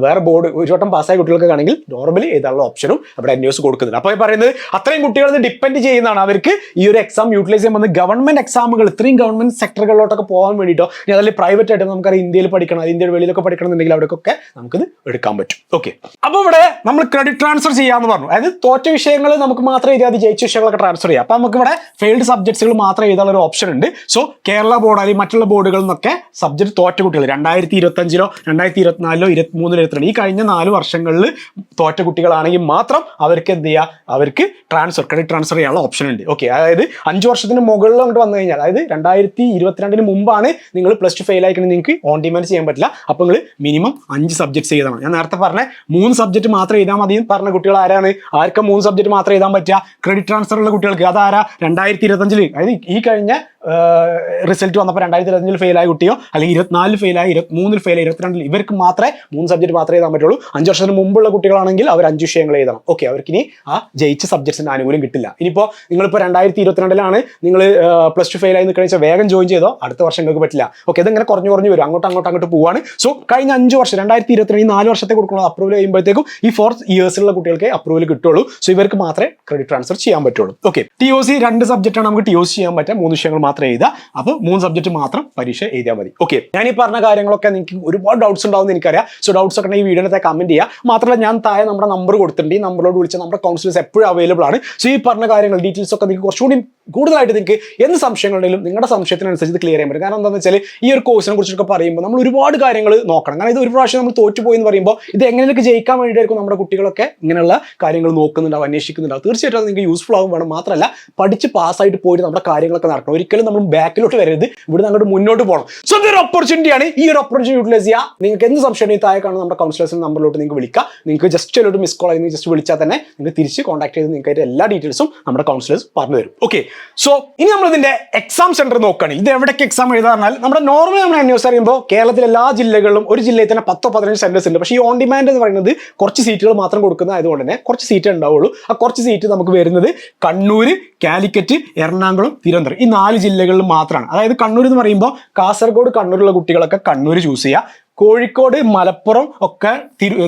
വേറെ ബോർഡ് ഒരു വട്ടം പാസ്സായ കുട്ടികൾക്ക് ആണെങ്കിൽ നോർമലി എഴുതാനുള്ള ഓപ്ഷനും അവിടെ അന്വേഷിച്ച് കൊടുക്കുന്നുണ്ട്. അപ്പോൾ പറയുന്നത് അത്രയും കുട്ടികൾ ഡിപ്പെൻഡ് ചെയ്യുന്നതാണ്. അവർക്ക് ഈ ഒരു എക്സാം യൂട്ടിലൈസ് ചെയ്യാൻ വന്ന് ഗവൺമെന്റ് എക്സാമുകൾ ഇത്രയും ഗവൺമെന്റ് സെക്ടറുകളിലോട്ടൊക്കെ പോകാൻ വേണ്ടിയിട്ടോ ഇനി അതല്ലേ പ്രൈവറ്റ് ആയിട്ട് നമുക്കറിയാം ഇന്ത്യയിൽ പഠിക്കണം ഇന്ത്യയുടെ വെളിയിലൊക്കെ പഠിക്കണം എന്നുണ്ടെങ്കിൽ അവിടേക്കൊക്കെ നമുക്കിത് എടുക്കാൻ പറ്റും. ഓക്കെ അപ്പോൾ ഇവിടെ നമ്മൾ ക്രെഡിറ്റ് ട്രാൻസ്ഫർ ചെയ്യാന്ന് പറഞ്ഞു. അതായത് തോറ്റ വിഷയങ്ങൾ നമുക്ക് മാത്രം എഴുതിയാൽ ജയിച്ച വിഷയങ്ങളൊക്കെ ട്രാൻസ്ഫർ ചെയ്യാം. അപ്പോൾ നമുക്ക് ഇവിടെ ഫെയിൽഡ് സബ്ജക്ട്സുകൾ മാത്രം എഴുതാനുള്ള ഒരു ഓപ്ഷൻ ഉണ്ട്. സോ കേരള ബോർഡ് അല്ലെങ്കിൽ മറ്റുള്ള ബോർഡുകളിൽ നിന്നൊക്കെ സബ്ജക്ട് തോറ്റ കുട്ടികൾ രണ്ടായിരത്തി ഇരുപത്തഞ്ചിലോ രണ്ടായിരത്തി ഇരുപത്തിനാലിലോ ഇരുപത്തിമൂന്നിലോ ഇരുപത്തിരണ്ട് ഈ കഴിഞ്ഞ നാല് വർഷങ്ങളിൽ തോറ്റ കുട്ടികളാണെങ്കിൽ മാത്രം അവർക്ക് എന്ത് ചെയ്യുക അവർക്ക് ട്രാൻസ്ഫർ ക്രെഡിറ്റ് ട്രാൻസ്ഫർ ചെയ്യാനുള്ള ഓപ്ഷൻ ഉണ്ട്. ഓക്കെ അതായത് അഞ്ച് വർഷത്തിന് മുകളിൽ അങ്ങോട്ട് വന്നു കഴിഞ്ഞാൽ അതായത് രണ്ടായിരത്തി ഇരുപത്തിരണ്ടിന് മുമ്പാണ് നിങ്ങൾ പ്ലസ് ടു ഫെയിൽ ആയിക്കണെങ്കിൽ നിങ്ങൾക്ക് ഓൺ ഡിമാൻഡ് ചെയ്യാൻ പറ്റില്ല. അപ്പോൾ നിങ്ങൾ മിനിമം അഞ്ച് സബ്ജക്ട്സ് ചെയ്താണ് ഞാൻ നേരത്തെ പറഞ്ഞ മൂന്ന് സബ്ജക്ട് മാത്രം എഴുതാൻ മതി പറഞ്ഞ കുട്ടികൾ ആരാണ്? ആർക്കും മൂന്ന് സബ്ജക്ട് മാത്രം എഴുതാൻ പറ്റുക? ക്രെഡിറ്റ് ട്രാൻസ്ഫർ ഉള്ള കുട്ടികൾക്ക്. അതാരാ? രണ്ടായിരത്തി ഇരുപത്തഞ്ചിൽ അതായത് ഈ കഴിഞ്ഞ റിസൾട്ട് വന്നപ്പോൾ രണ്ടായിരത്തി ഇരുപത്തഞ്ചിൽ ഫെയിൽ ആയ കുട്ടിയോ അല്ലെങ്കിൽ ഇരുപത്തിനാലിൽ ഫെയിൽ ആയി ഇരുപത്തിമൂന്നിൽ ഫെയിൽ ഇരുപത്തിരണ്ടിൽ ഇവർക്ക് മാത്രമേ മൂന്ന് സബ്ജക്ട് മാത്രമേ എഴുതാൻ പറ്റുള്ളൂ. അഞ്ച് വർഷത്തിന് മുമ്പുള്ള കുട്ടികളാണെങ്കിൽ അവർ അഞ്ച് വിഷയങ്ങൾ എഴുതണം. ഓക്കെ അവർക്ക് ഇനി ആ ജയിച്ച സബ്ജക്ട്സിന്റെ ആനുകൂല്യം കിട്ടില്ല. ഇനിയിപ്പോൾ നിങ്ങളിപ്പോൾ രണ്ടായിരത്തി ഇരുപത്തിരണ്ടിലാണ് നിങ്ങൾ പ്ലസ് ടു ഫെയിലായി ആയി നിൽക്കുന്ന വെച്ചാൽ വേഗം ജോയിൻ ചെയ്തോ അടുത്ത വർഷം നിങ്ങൾക്ക് പറ്റില്ല. ഓക്കെ ഇതിങ്ങനെ കുറഞ്ഞു കുറഞ്ഞു വരും. അങ്ങോട്ട് അങ്ങോട്ട് അങ്ങോട്ട് പോവാണ്. സോ കഴിഞ്ഞ അഞ്ച് വർഷം രണ്ടായിരത്തി ഇരുപത്തിരണ്ട് നാല് വർഷത്തെ കൊടുക്കുന്നത് അപ്രൂവൽ ചെയ്യുമ്പോഴത്തേക്കും ഈ ഫോർത്ത് ഇയേഴ്സിലുള്ള കുട്ടികൾക്ക് അപ്രൂവൽ കിട്ടുള്ളൂ. സോ ഇവർക്ക് മാത്രമേ ക്രെഡിറ്റ് ട്രാൻസ്ഫർ ചെയ്യാൻ പറ്റുള്ളൂ. ഓക്കെ ടി ഒ സി രണ്ട് സബ്ജക്റ്റാണ് നമുക്ക് ടി ഒ സി ചെയ്യാൻ പറ്റുക. മൂന്ന് വിഷയങ്ങൾ മാത്രം എഴുതുക. അപ്പോൾ മൂന്ന് സബ്ജക്റ്റ് മാത്രം പരീക്ഷ എഴുതിയാൽ മതി. ഓക്കെ ഞാൻ ഈ പറഞ്ഞ കാര്യങ്ങളൊക്കെ നിങ്ങൾക്ക് ഒരുപാട് ഡൗട്ട്സ് ഉണ്ടാവും എനിക്കറിയാം. സോ ഡൗട്ട്സ് ഒക്കെ ഈ വീഡിയോനത്തെ കമന്റ് ചെയ്യുക മാത്രമല്ല ഞാൻ താഴെ നമ്മുടെ നമ്പർ കൊടുത്തിട്ടുണ്ട്. ഈ നമ്പറിലോട് വിളിച്ച നമ്മുടെ കൗൺസിലേഴ്സ് എപ്പോഴും അവൈലബിൾ ആണ്. സോ ഈ പറഞ്ഞ കാര്യങ്ങൾ ഡീറ്റെയിൽസ് ഒക്കെ നിങ്ങൾക്ക് കുറച്ചുകൂടി കൂടുതലായിട്ട് നിങ്ങൾക്ക് എന്ത് സംശയങ്ങളുണ്ടെങ്കിലും നിങ്ങളുടെ സംശയത്തിനനുസരിച്ച് ഇത് ക്ലിയർ ചെയ്യാൻ പറ്റും. കാരണം എന്താണെന്ന് വെച്ചാൽ ഈ ഒരു കോഴ്സിനെ കുറിച്ചൊക്കെ പറയുമ്പോൾ നമ്മൾ ഒരുപാട് കാര്യങ്ങൾ നോക്കണം. കാരണം ഇത് ഒരു പ്രാവശ്യം നമ്മൾ തോറ്റുപോയി എന്ന് പറയുമ്പോൾ ഇത് എങ്ങനെയൊക്കെ ജയിക്കാൻ വേണ്ടിയിട്ടായിരിക്കും നമ്മുടെ കുട്ടികളൊക്കെ ഇങ്ങനെയുള്ള കാര്യങ്ങൾ നോക്കുന്നുണ്ടാവും അന്വേഷിക്കുന്നുണ്ടാവും. തീർച്ചയായിട്ടും അത് നിങ്ങൾക്ക് യൂസ്ഫുൾ ആവും വേണം. മാത്രമല്ല പഠിച്ച് പാസ്സായിട്ട് പോയിട്ട് നമ്മുടെ കാര്യങ്ങളൊക്കെ നടക്കണം. ഒരിക്കലും നമ്മൾ ബാക്കിലോട്ട് വരരുത്. ഇവിടെ അങ്ങോട്ട് മുന്നോട്ട് പോകണം. സോ ഇതൊരു ഓപ്പർച്യൂണിറ്റി ആണ്. ഈ ഒരു ഓപ്പർച്യൂണിറ്റി യൂട്ടിലൈസ് ചെയ്യുക നിങ്ങൾക്ക് എന്ത് സംശയം ഈ താഴെ കാണുന്ന നമ്മുടെ കൗൺസിലേഴ്സിന് നമ്പറിലോട്ട് നിങ്ങൾക്ക് വിളിക്കാം. നിങ്ങൾക്ക് ജസ്റ്റ് ഒരു മിസ് കോൾ ആയി ജസ്റ്റ് വിളിച്ചാൽ തന്നെ നിങ്ങൾക്ക് തിരിച്ച് കോൺടാക്ട് ചെയ്ത് നിങ്ങൾക്ക് എല്ലാ ഡീറ്റെയിൽസും നമ്മുടെ കൗൺസിലേഴ്സ് പറഞ്ഞു തരും. ഓക്കെ സോ ഇനി നമ്മൾ ഇതിന്റെ എക്സാം സെന്റർ നോക്കുകയാണെങ്കിൽ ഇത് എവിടേക്ക് എക്സാം എഴുതാ പറഞ്ഞാൽ നമ്മുടെ നോർമലി നമ്മൾ അന്വേഷിച്ച് അറിയുമ്പോൾ കേരളത്തിലെ എല്ലാ ജില്ലകളിലും ഒരു ജില്ലയിൽ തന്നെ പത്തോ പതിനഞ്ച് സെന്റേഴ്സ് ഉണ്ട്. പക്ഷേ ഈ ഓൺ ഡിമാൻഡ് എന്ന് പറയുന്നത് കുറച്ച് സീറ്റുകൾ മാത്രം കൊടുക്കുന്ന ആയതുകൊണ്ട് തന്നെ കുറച്ച് സീറ്റ് ഉണ്ടാവുള്ളൂ. ആ കുറച്ച് സീറ്റ് നമുക്ക് വരുന്നത് കണ്ണൂർ കാലിക്കറ്റ് എറണാകുളം തിരുവനന്തപുരം. ഈ നാല് ജില്ലകളിൽ മാത്രമാണ്. അതായത് കണ്ണൂർ എന്ന് പറയുമ്പോൾ കാസർഗോഡ് കണ്ണൂരുള്ള കുട്ടികളൊക്കെ കണ്ണൂർ ചൂസ് ചെയ്യുക കോഴിക്കോട് മലപ്പുറം ഒക്കെ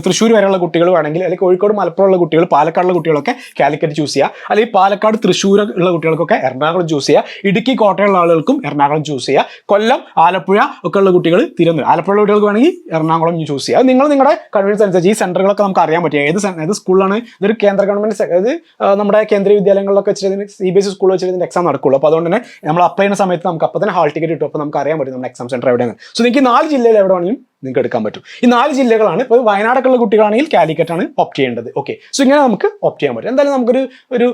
തൃശ്ശൂർ വരെയുള്ള കുട്ടികൾ വേണമെങ്കിൽ അല്ലെങ്കിൽ കോഴിക്കോട് മലപ്പുറം ഉള്ള കുട്ടികൾ പാലക്കാടുള്ള കുട്ടികളൊക്കെ കാലിക്കറ്റ് ചൂസ് ചെയ്യുക അല്ലെങ്കിൽ പാലക്കാട് തൃശ്ശൂർ ഉള്ള കുട്ടികൾക്കൊക്കെ എറണാകുളം ചൂസ് ചെയ്യുക ഇടുക്കി കോട്ടയുള്ള ആളുകൾക്കും എറണാകുളം ചൂസ് ചെയ്യുക കൊല്ലം ആലപ്പുഴ ഒക്കെ ഉള്ള കുട്ടികൾ തിരുവനന്തപുരം ആലപ്പുഴ കുട്ടികൾക്ക് വേണമെങ്കിൽ എറണാകുളം ചൂസ് ചെയ്യുക നിങ്ങൾ നിങ്ങളുടെ കൺവീൻസ് അനുസരിച്ച് ഈ സെന്ററുകളൊക്കെ നമുക്ക് അറിയാൻ പറ്റും. ഏത് ഏത് സ്കൂളാണ് ഇതൊരു കേന്ദ്ര ഗവൺമെന്റ് അതായത് നമ്മുടെ കേന്ദ്ര വിദ്യാലയങ്ങളിലൊക്കെ വെച്ചിട്ട് സി ബി എസ് സ്കൂളിൽ വെച്ചിട്ട് എക്സാം നടക്കുള്ളൂ. അപ്പോൾ അതുകൊണ്ട് തന്നെ നമ്മൾ അപ്ലൈ ചെയ്യുന്ന സമയത്ത് നമുക്ക് അപ്പോൾ തന്നെ ഹാൾ ടിക്കറ്റ് കിട്ടും. അപ്പോൾ നമുക്ക് അറിയാൻ പറ്റും നമ്മുടെ എക്സാം സെന്റർ എവിടെയാണ് സോ നിങ്ങൾക്ക് നാല് ജില്ലയിൽ എവിടെ വേണമെങ്കിലും നിങ്ങൾക്ക് എടുക്കാൻ പറ്റും. ഈ നാല് ജില്ലകളാണ് ഇപ്പോൾ വയനാടൊക്കെ ഉള്ള കുട്ടികളാണെങ്കിൽ കാലിക്കറ്റ് ആണ് ഓപ്റ്റ് ചെയ്യേണ്ടത്. ഓക്കെ സോ ഇങ്ങനെ നമുക്ക് ഓപ്റ്റ് ചെയ്യാൻ പറ്റും. എന്തായാലും നമുക്കൊരു ഒരു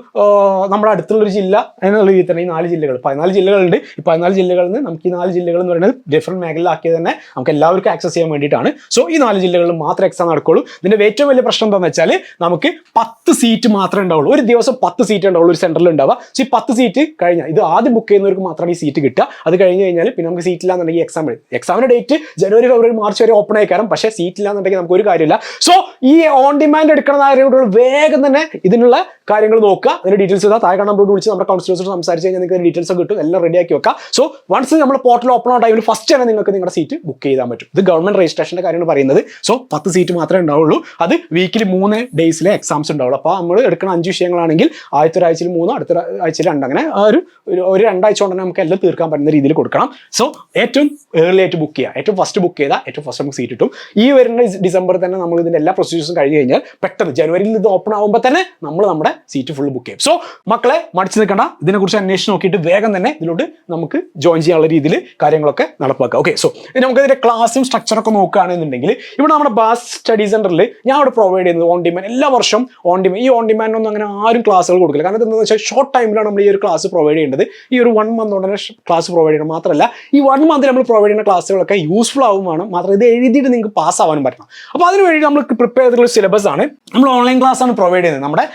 നമ്മുടെ അടുത്തുള്ളൊരു ജില്ല എന്നുള്ള രീതിയിൽ തന്നെ ഈ നാല് ജില്ലകൾ പതിനാല് ജില്ലകളുണ്ട്. ഈ പതിനാല് ജില്ലകളിൽ നിന്ന് നമുക്ക് ഈ നാല് ജില്ലകൾ എന്ന് പറയുന്നത് ഡിഫറെന്റ് മേഖലയിലാക്കിയത് തന്നെ നമുക്ക് എല്ലാവർക്കും ആക്സസ് ചെയ്യാൻ വേണ്ടിയിട്ടാണ്. സോ ഈ നാല് ജില്ലകളിൽ മാത്രമേ എക്സാം നടക്കുള്ളൂ. ഇതിന്റെ ഏറ്റവും വലിയ പ്രശ്നം എന്താണെന്ന് വെച്ചാൽ നമുക്ക് പത്ത് സീറ്റ് മാത്രമേ ഉണ്ടാവുള്ളൂ. ഒരു ദിവസം പത്ത് സീറ്റ് ഉണ്ടാവുള്ളൂ ഒരു സെന്ററിൽ ഉണ്ടാവുക. സോ ഈ പത്ത് സീറ്റ് കഴിഞ്ഞാൽ ഇത് ആദ്യം ബുക്ക് ചെയ്യുന്നവർക്ക് മാത്രമാണ് ഈ സീറ്റ് കിട്ടുക. അത് കഴിഞ്ഞ് കഴിഞ്ഞാൽ പിന്നെ നമുക്ക് സീറ്റ് ഇല്ലാന്നുണ്ടെങ്കിൽ എക്സാം എക്സാമിന്റെ ഡേറ്റ് ജനുവരി ഫെബ്രുവരി മാർച്ച് മാർച്ച് വരെ ഓപ്പൺ ആയിക്കാരം പക്ഷേ സീറ്റ് ഇല്ലാന്നുണ്ടെങ്കിൽ നമുക്ക് ഒരു കാര്യമില്ല. സോ ഈ ഓൺ ഡിമാൻഡ് എടുക്കുന്ന കാര്യങ്ങളോട് വേഗം തന്നെ ഇതിനുള്ള കാര്യങ്ങൾ നോക്കുക. അതിന്റെ ഡീറ്റെയിൽസ് ഇതാ. താഴെ കാണാൻ വിളിച്ച് നമ്മുടെ കൗൺസിലേഴ്സോട് സംസാരിച്ച് കഴിഞ്ഞാൽ നിങ്ങൾക്ക് ഡീറ്റെയിൽസ് ഒക്കെ കിട്ടും. എല്ലാം റെഡിയാക്കി വെക്കാം. സോ വൺസ് നമ്മൾ പോർട്ടൽ ഓപ്പൺ ആ ടൈമിൽ ഫസ്റ്റ് തന്നെ നിങ്ങൾക്ക് നിങ്ങളുടെ സീറ്റ് ബുക്ക് ചെയ്യാൻ പറ്റും. ഇത് ഗവൺമെന്റ് രജിസ്ട്രേഷന്റെ കാര്യമാണ് പറയുന്നത്. സോ പത്ത് സീറ്റ് മാത്രമേ ഉണ്ടാവുള്ളൂ. അത് വീക്കിലി മൂന്ന് ഡേയ്സിലെ എക്സാംസ് ഉണ്ടാവുള്ളൂ. അപ്പോൾ നമ്മൾ എടുക്കുന്ന അഞ്ച് വിഷയങ്ങളാണെങ്കിൽ ആദ്യത്തെ ഒരാഴ്ചയിൽ മൂന്ന് അടുത്ത ആഴ്ചയിൽ രണ്ട്. അങ്ങനെ ഒരു- ഒരു രണ്ടാഴ്ച കൊണ്ട് നമുക്ക് എല്ലാം തീർക്കാൻ പറ്റുന്ന രീതിയിൽ കൊടുക്കണം. സോ ഏറ്റവും ഏർലി ആയിട്ട് ബുക്ക് ചെയ്യുക. ഏറ്റവും ഫസ്റ്റ് ബുക്ക് ചെയ്താൽ ഏറ്റവും ഫസ്റ്റ് നമുക്ക് സീറ്റ് കിട്ടും. ഈ വരുന്ന ഡിസംബർ തന്നെ നമ്മൾ ഇതിന്റെ എല്ലാ പ്രൊസീജിയേഴ്സും കഴിഞ്ഞ് കഴിഞ്ഞാൽ പെട്ടെന്ന് ജനുവരിയിൽ ഇത് ഓപ്പൺ ആകുമ്പോൾ തന്നെ നമ്മൾ നമ്മുടെ സീറ്റ് ഫുൾ ബുക്ക് ചെയ്യും. സോ മക്കളെ മടിച്ചു നിൽക്കണ്ട. ഇതിനെക്കുറിച്ച് അന്വേഷിച്ച് നോക്കിയിട്ട് വേഗം തന്നെ ഇതിലോട്ട് നമുക്ക് ജോയിൻ ചെയ്യാനുള്ള രീതിയിൽ കാര്യങ്ങളൊക്കെ നടപ്പാക്കുക ഓക്കെ സോ നമുക്ക് ഇതിന്റെ ക്ലാസ്സും സ്ട്രക്ചറൊക്കെ നോക്കുകയാണെന്നുണ്ടെങ്കിൽ ഇവിടെ നമ്മുടെ ബാസ് സ്റ്റഡി സെന്ററിൽ ഞാൻ അവിടെ പ്രൊവൈഡ് ചെയ്യുന്നത് ഓൺ ഡിമാൻഡ് എല്ലാ വർഷം ഓൺ ഡിമാൻഡ് ഈ ഓൺ ഡിമാൻഡ് ഒന്നും അങ്ങനെ ആരും ക്ലാസ്സുകൾ കൊടുക്കില്ല. കാരണം എന്താണെന്ന് വെച്ചാൽ ഷോർട്ട് ടൈമിലാണ് നമ്മൾ ഈ ഒരു ക്ലാസ് പ്രൊവൈഡ് ചെയ്യേണ്ടത്. ഈ ഒരു വൺ മന്ത് കൊണ്ട് ക്ലാസ് പ്രൊവൈഡ് ചെയ്യണം. മാത്രമല്ല ഈ വൺ മന്ത് നമ്മൾ പ്രൊവൈഡ് ചെയ്യുന്ന ക്ലാസ്സുകളൊക്കെ യൂസ്ഫുൾ ആവുമാണ് മാത്രം ഇത് എഴുതിയിട്ട് നിങ്ങൾക്ക് പാസ് ആവാനും പറ്റണം. അപ്പോൾ അതിനുവേണ്ടി നമ്മൾ പ്രിപ്പയർ ചെയ്തിട്ടുള്ള സിലബസ് ആണ്. നമ്മൾ ഓൺലൈൻ ക്ലാസ് ആണ് പ്രൊവൈഡ് ചെയ്യുന്നത്. നമ്മുടെ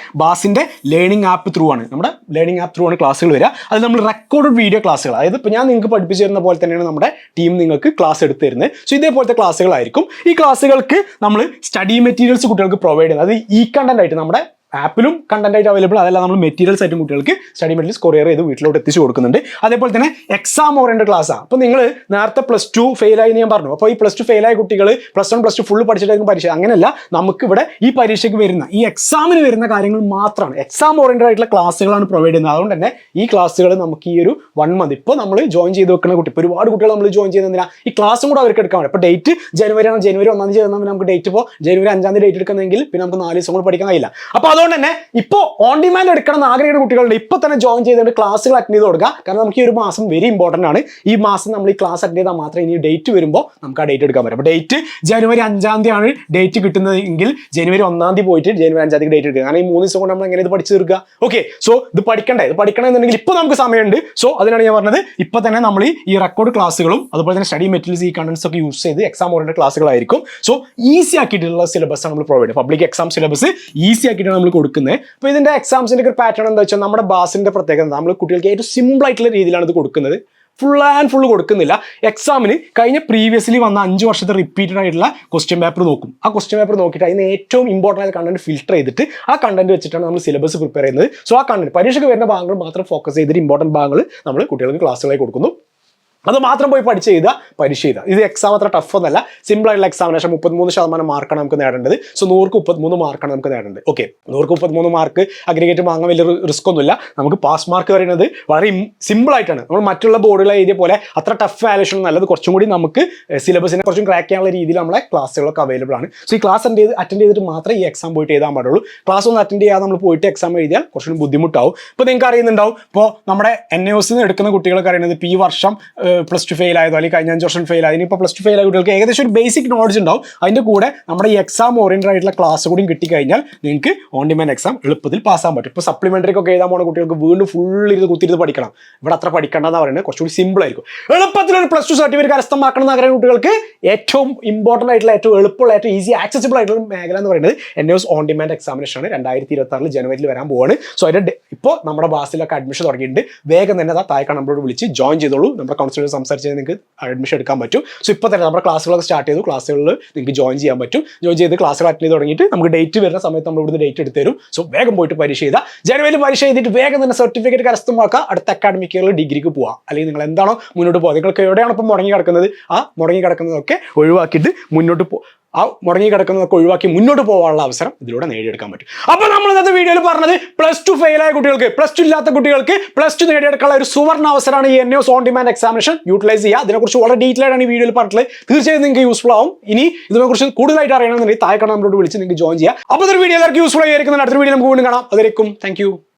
ബാസിന്റെ ലേണിംഗ് ആപ്പ് ത്രൂ ആണ്. നമ്മുടെ ലേണിംഗ് ആപ്പ് ത്രൂ ആണ് ക്ലാസ്സുകൾ വരിക. അത് നമ്മൾ റെക്കോർഡ് വീഡിയോ ക്ലാസ്സുകൾ അതായത് ഇപ്പോൾ ഞാൻ നിങ്ങൾക്ക് പഠിപ്പിച്ചു തരുന്ന പോലെ തന്നെയാണ് നമ്മുടെ ടീം നിങ്ങൾക്ക് ക്ലാസ് എടുത്ത് തരുന്നത്. സോ ഇതേപോലത്തെ ക്ലാസ്സുകളായിരിക്കും ഈ ക്ലാസ്സുകൾക്ക് നമ്മൾ സ്റ്റഡി മെറ്റീരിയൽസ് കുട്ടികൾക്ക് പ്രൊവൈഡ് ചെയ്യുന്നത്. അത് ഈ കണ്ടന്റ് ആയിട്ട് നമ്മുടെ ആപ്പിലും കണ്ടന്റ് ആയിട്ട് അവൈലബിൾ അതല്ല നമ്മൾ മെറ്റീരിയൽസ് ആയിട്ടും കുട്ടികൾക്ക് സ്റ്റഡി മെറ്റീരിയൽസ് കൊറിയർ ചെയ്ത് വീട്ടിലോട്ട് എത്തിച്ചു കൊടുക്കുന്നുണ്ട്. അതേപോലെ തന്നെ എക്സാം ഓറിയന്റഡ് ക്ലാസ്സാണ് അപ്പോൾ നിങ്ങൾ നേരത്തെ പ്ലസ് ടു ഫെയിലായി ഞാൻ പറഞ്ഞു. അപ്പോൾ ഈ പ്ലസ് ടു ഫെയിലായ കുട്ടികൾ plus one plus two full പഠിച്ചിട്ടായിരിക്കും പരീക്ഷ. അങ്ങനെയല്ല നമുക്ക് ഇവിടെ ഈ പരീക്ഷയ്ക്ക് വരുന്ന ഈ എക്സാമിന് വരുന്ന കാര്യങ്ങൾ മാത്രമാണ്. എക്സാം ഓറിയന്റഡ് ആയിട്ടുള്ള ക്ലാസ്സുകളാണ് പ്രൊവൈഡ് ചെയ്യുന്നത്. അതുകൊണ്ട് തന്നെ ഈ ക്ലാസ്സുകൾ നമുക്ക് ഈ ഒരു വൺ മന്ത് ഇപ്പോൾ നമ്മൾ ജോയിൻ ചെയ്ത് വെക്കുന്ന കുട്ടി ഇപ്പോൾ ഒരുപാട് കുട്ടികൾ നമ്മൾ ജോയിൻ ചെയ്യുന്നതിനാ. ഈ ക്ലാസ്സും കൂടെ അവർക്ക് എടുക്കാൻ പറ്റും. ഇപ്പോൾ ഡേറ്റ് ജനുവരി ആണ് ജനുവരി ഒന്നാം തീയതി നമുക്ക് ഡേറ്റ് ഇപ്പോൾ ജനുവരി അഞ്ചാം തീയതി ഡേറ്റ് എടുക്കുന്നെങ്കിൽ പിന്നെ നമുക്ക് നാല് ദിവസം കൂടെ പഠിക്കാൻ കഴിയില്ല. അപ്പോൾ അതുകൊണ്ട് തന്നെ ഇപ്പോൾ ഓൺ ഡിമാൻഡ് എടുക്കണം എന്ന് ആഗ്രഹിക്കുന്ന കുട്ടികളുണ്ട്. ഇപ്പോൾ തന്നെ ജോയിൻ ചെയ്തുകൊണ്ട് ക്ലാസ്സുകൾ അറ്റൻഡ് ചെയ്ത് കൊടുക്കുക. കാരണം നമുക്ക് ഈ ഒരു മാസം വെരി ഇമ്പോർട്ടന്റ് ആണ്. ഈ മാസം നമ്മൾ ഈ ക്ലാസ് അറ്റൻഡ് ചെയ്താൽ മാത്രമേ ഇനി ഡേറ്റ് വരുമ്പോൾ നമുക്ക് ആ ഡേറ്റ് എടുക്കാൻ പറ്റും. അപ്പോൾ ഡേറ്റ് ജനുവരി അഞ്ചാം തീയതി ആണ് ഡേറ്റ് കിട്ടുന്നതെങ്കിൽ ജനുവരി ഒന്നാം തീയതി പോയിട്ട് ജനുവരി അഞ്ചാം തീയതി ഡേറ്റ് എടുക്കുക. കാരണം ഈ മൂന്ന് ദിവസം കൊണ്ട് നമ്മൾ എങ്ങനെ ഇത് പഠിച്ചു തീർക്കുക? ഓക്കെ സോ ഇത് പഠിക്കണ്ടേ? ഇത് പഠിക്കണമെന്നുണ്ടെങ്കിൽ ഇപ്പോൾ നമുക്ക് സമയമുണ്ട്. സോ അതിനാണ് ഞാൻ പറഞ്ഞത്. ഇപ്പോൾ തന്നെ നമ്മൾ ഈ റെക്കോർഡ് ക്ലാസ്സുകളും അതുപോലെ തന്നെ സ്റ്റഡി മെറ്റീരിയൽസ് ഈ കണ്ടൻസ് ഒക്കെ യൂസ് ചെയ്ത് എക്സാം ഓറിയന്റഡ് ക്ലാസ്സുകളായിരിക്കും സോ ഈസി ആക്കിയിട്ടുള്ള സിലബസ് ആണ് നമ്മൾ provide public exam syllabus easy ആക്കിയിട്ടാണ് നമ്മൾ കൊടുക്കുന്നത് അപ്പോൾ ഇതിന്റെ എക്സാംസിന്റെ ഒരു പാറ്റേൺ എന്താ വെച്ചാൽ നമ്മുടെ ബാസിന്റെ പ്രത്യേകത നമ്മൾ കുട്ടികൾക്ക് ഏറ്റവും സിമ്പിൾ ആയിട്ടുള്ള രീതിയിലാണ് ഇത് കൊടുക്കുന്നത്. ഫുൾ ആൻഡ് ഫുൾ കൊടുക്കുന്നില്ല. എക്സാമിന് കഴിഞ്ഞ പ്രീവിയസ്ലി വന്ന അഞ്ച് വർഷത്തെ റിപ്പീറ്റഡ് ആയിട്ടുള്ള ക്വസ്റ്റ്യൻ പേപ്പർ നോക്കും. ആ ക്വസ്റ്റ്യൻ പേപ്പർ നോക്കിയിട്ട് അതിന് ഏറ്റവും ഇമ്പോർട്ടന്റ് ആയ കണ്ടന്റ് ഫിൽട്ടർ ചെയ്തിട്ട് ആ കണ്ടന്റ് വെച്ചിട്ടാണ് നമ്മൾ സിലബസ് പ്രിപ്പയർ ചെയ്യുന്നത്. സോ ആ കണ്ടന്റ് പരീക്ഷയ്ക്ക് വരുന്ന ഭാഗങ്ങൾ മാത്രം ഫോക്കസ് ചെയ്തിട്ട് ഇമ്പോർട്ടന്റ് ഭാഗങ്ങൾ നമ്മൾ കുട്ടികൾക്ക് ക്ലാസ്സുകളായി കൊടുക്കുന്നു. അത് മാത്രം പോയി പഠിച്ച് ചെയ്താൽ പരീക്ഷ ചെയ്താൽ ഇത് എക്സാം അത്ര ടഫ് ഒന്നല്ല. സിമ്പിൾ ആയിട്ടുള്ള എക്സാമിനേഷൻ മുപ്പത്തിമൂന്ന് ശതമാനം മാർക്കാണ് നമുക്ക് നേടേണ്ടത്. സോ നൂർക്ക് മുപ്പത്തിമൂന്ന് മാർക്കാണ് നമുക്ക് നേടേണ്ടത്. ഓക്കെ നൂർക്ക് മുപ്പത്തിമൂന്ന് മാർക്ക് അഗ്രിഗേറ്റ് വാങ്ങാൻ വലിയ റിസ്ക് ഒന്നുമില്ല. നമുക്ക് പാസ് മാർക്ക് പറയുന്നത് വളരെ സിമ്പിൾ ആയിട്ടാണ്. നമ്മൾ മറ്റുള്ള ബോർഡുകളെ എഴുതിയ പോലെ അത്ര ടഫ് വാലേഷൻ നല്ലത് കുറച്ചും കൂടി നമുക്ക് സിലബസിനെ കുറച്ചും ക്രാക്ക് ചെയ്യാനുള്ള രീതിയിൽ നമ്മളെ ക്ലാസ്സുകളൊക്കെ അവൈലബിൾ ആണ്. സോ ഈ ക്ലാസ് അറ്റൻഡ് ചെയ്ത് അറ്റൻഡ് ചെയ്തിട്ട് മാത്രമേ ഈ എക്സാം പോയിട്ട് എഴുതാൻ പാടുള്ളൂ. ക്ലാസ് ഒന്ന് അറ്റൻഡ് ചെയ്യാതെ നമ്മൾ പോയിട്ട് എക്സാം എഴുതിയാൽ കുറച്ചും ബുദ്ധിമുട്ടാവും. ഇപ്പോൾ നിങ്ങൾക്ക് അറിയുന്നുണ്ടാവും. ഇപ്പോൾ നമ്മുടെ എൻ എസ് എടുക്കുന്ന കുട്ടികൾക്ക് അറിയുന്നത് ഇപ്പോൾ ഈ വർഷം പ്ലസ് ടു ഫെയിൽ ആയതോ അല്ലെങ്കിൽ കഴിഞ്ഞ അഞ്ച് വർഷം ഫെയിൽ ആയതിന് ഇപ്പോൾ പ്ലസ് ടു ഫെയിൽ ആയ കുട്ടികൾക്ക് ഏകദേശം ഒരു ബേസിക് നോളജ് ഉണ്ടാവും. അതിന്റെ കൂടെ നമ്മുടെ ഈ എക്സാം ഓറിയന്റഡ് ആയിട്ടുള്ള ക്ലാസ് കൂടി കിട്ടിക്കഴിഞ്ഞാൽ നിങ്ങൾക്ക് ഓൺ ഡിമാൻഡ് എക്സാം എളുപ്പത്തിൽ പാസ്സാൻ പറ്റും. ഇപ്പോൾ സപ്ലിമെന്ററി ഒക്കെ എഴുതാൻ പോകുന്ന കുട്ടികൾക്ക് വീണ്ടും ഫുൾ ഇരുന്ന് കുത്തിരുന്ന് പഠിക്കണം. ഇവിടെ അത്ര പഠിക്കേണ്ടതെന്ന് പറയുന്നത് കുറച്ചുകൂടി സിമ്പിൾ ആയിരിക്കും. എളുപ്പത്തിൽ ഒരു പ്ലസ് ടു സർട്ടിഫിക്കറ്റ് കരസ്ഥമാക്കണം എന്ന് ആഗ്രഹം കുട്ടികൾക്ക് ഏറ്റവും ഇമ്പോർട്ടന്റ് ആയിട്ടുള്ള ഏറ്റവും എളുപ്പമുള്ള ഏറ്റവും ഈസി ആക്സസിബിൾ ആയിട്ടുള്ള മേഖല എന്ന് പറയുന്നത് N S on demand examination ആണ്. രണ്ടായിരത്തി ഇരുപത്തി ആറിൽ ജനുവരിയിൽ വരാൻ പോവാണ്. സോ അതിന്റെ ഇപ്പോൾ നമ്മുടെ ബാസിലൊക്കെ അഡ്മിഷൻ തുടങ്ങിയിട്ടുണ്ട്. വേഗം തന്നെ താഴെ നമ്മളോട് വിളിച്ച് ജോയിൻ ചെയ്തോളൂ. നമ്മുടെ കൗൺസിലർ സംസാരിച്ച് നിങ്ങൾക്ക് അഡ്മിഷൻ എടുക്കാൻ പറ്റും. സോ ഇപ്പോൾ തന്നെ നമ്മുടെ ക്ലാസ്സുകളൊക്കെ സ്റ്റാർട്ട് ചെയ്തു. ക്ലാസ്സുകളിൽ നിങ്ങൾക്ക് ജോയിൻ ചെയ്യാൻ പറ്റും. ജോയിൻ ചെയ്ത് ക്ലാസ്സുകൾ അറ്റൻഡ് ചെയ്ത് തുടങ്ങിയിട്ട് നമുക്ക് ഡേറ്റ് വരുന്ന സമയത്ത് നമ്മൾ ഇവിടുന്ന് ഡേറ്റ് എടുത്ത് തരും. സോ വേഗം പോയിട്ട് പരീക്ഷ ചെയ്താൽ ജനുവരിയിൽ പരീക്ഷ ചെയ്തിട്ട് വേഗം തന്നെ സർട്ടിഫിക്കറ്റ് കരസ്ഥമാക്കുക. അടുത്ത അക്കാഡമിക് ഡിഗ്രിക്ക് പോവുക. അല്ലെങ്കിൽ നിങ്ങൾ എന്താണോ മുന്നോട്ട് പോകുക നിങ്ങൾക്ക് എവിടെയാണ് ഇപ്പം മുടങ്ങി കിടക്കുന്നത്? ആ മുടങ്ങി കിടക്കുന്നതൊക്കെ ഒഴിവാക്കിയിട്ട് മുന്നോട്ട് പോ ആ മുടങ്ങി കിടക്കുന്നതൊക്കെ ഒഴിവാക്കി മുന്നോട്ട് പോകാനുള്ള അവസരം ഇതിലൂടെ നേടിയെടുക്കാൻ പറ്റും. അപ്പോൾ നമ്മൾ ഇന്നത്തെ വീഡിയോയിൽ പറഞ്ഞത് പ്ലസ് ടു ഫെയിൽ ആയ കുട്ടികൾക്ക് പ്ലസ് ടു ഇല്ലാത്ത കുട്ടികൾക്ക് പ്ലസ് ടു നേടിയെടുക്കാനുള്ള ഒരു സുവർണ അവസരമാണ് ഈ N S on demand examination utilise ചെയ്യുക. അതിനെക്കുറിച്ച് വളരെ ഡീറ്റെയിൽ ആണ് ഈ വീഡിയോയിൽ പറഞ്ഞിട്ടുള്ളത്. തീർച്ചയായും നിങ്ങൾക്ക് യൂസ്ഫുൾ ആവും. ഇനി ഇതിനെക്കുറിച്ച് കൂടുതലായിട്ട് അറിയണമെന്നുണ്ടെങ്കിൽ താഴെ കാണാൻ നമ്മളോട് വിളിച്ച് നിങ്ങൾക്ക് ജോയിൻ ചെയ്യുക അപ്പോൾ ഇതൊരു വീഡിയോ എല്ലാവർക്കും യൂസ്ഫുൾ ആയിരിക്കുന്ന അടുത്ത വീഡിയോ നമുക്ക് വീണ്ടും കാണാം. അതിലേക്കും താങ്ക്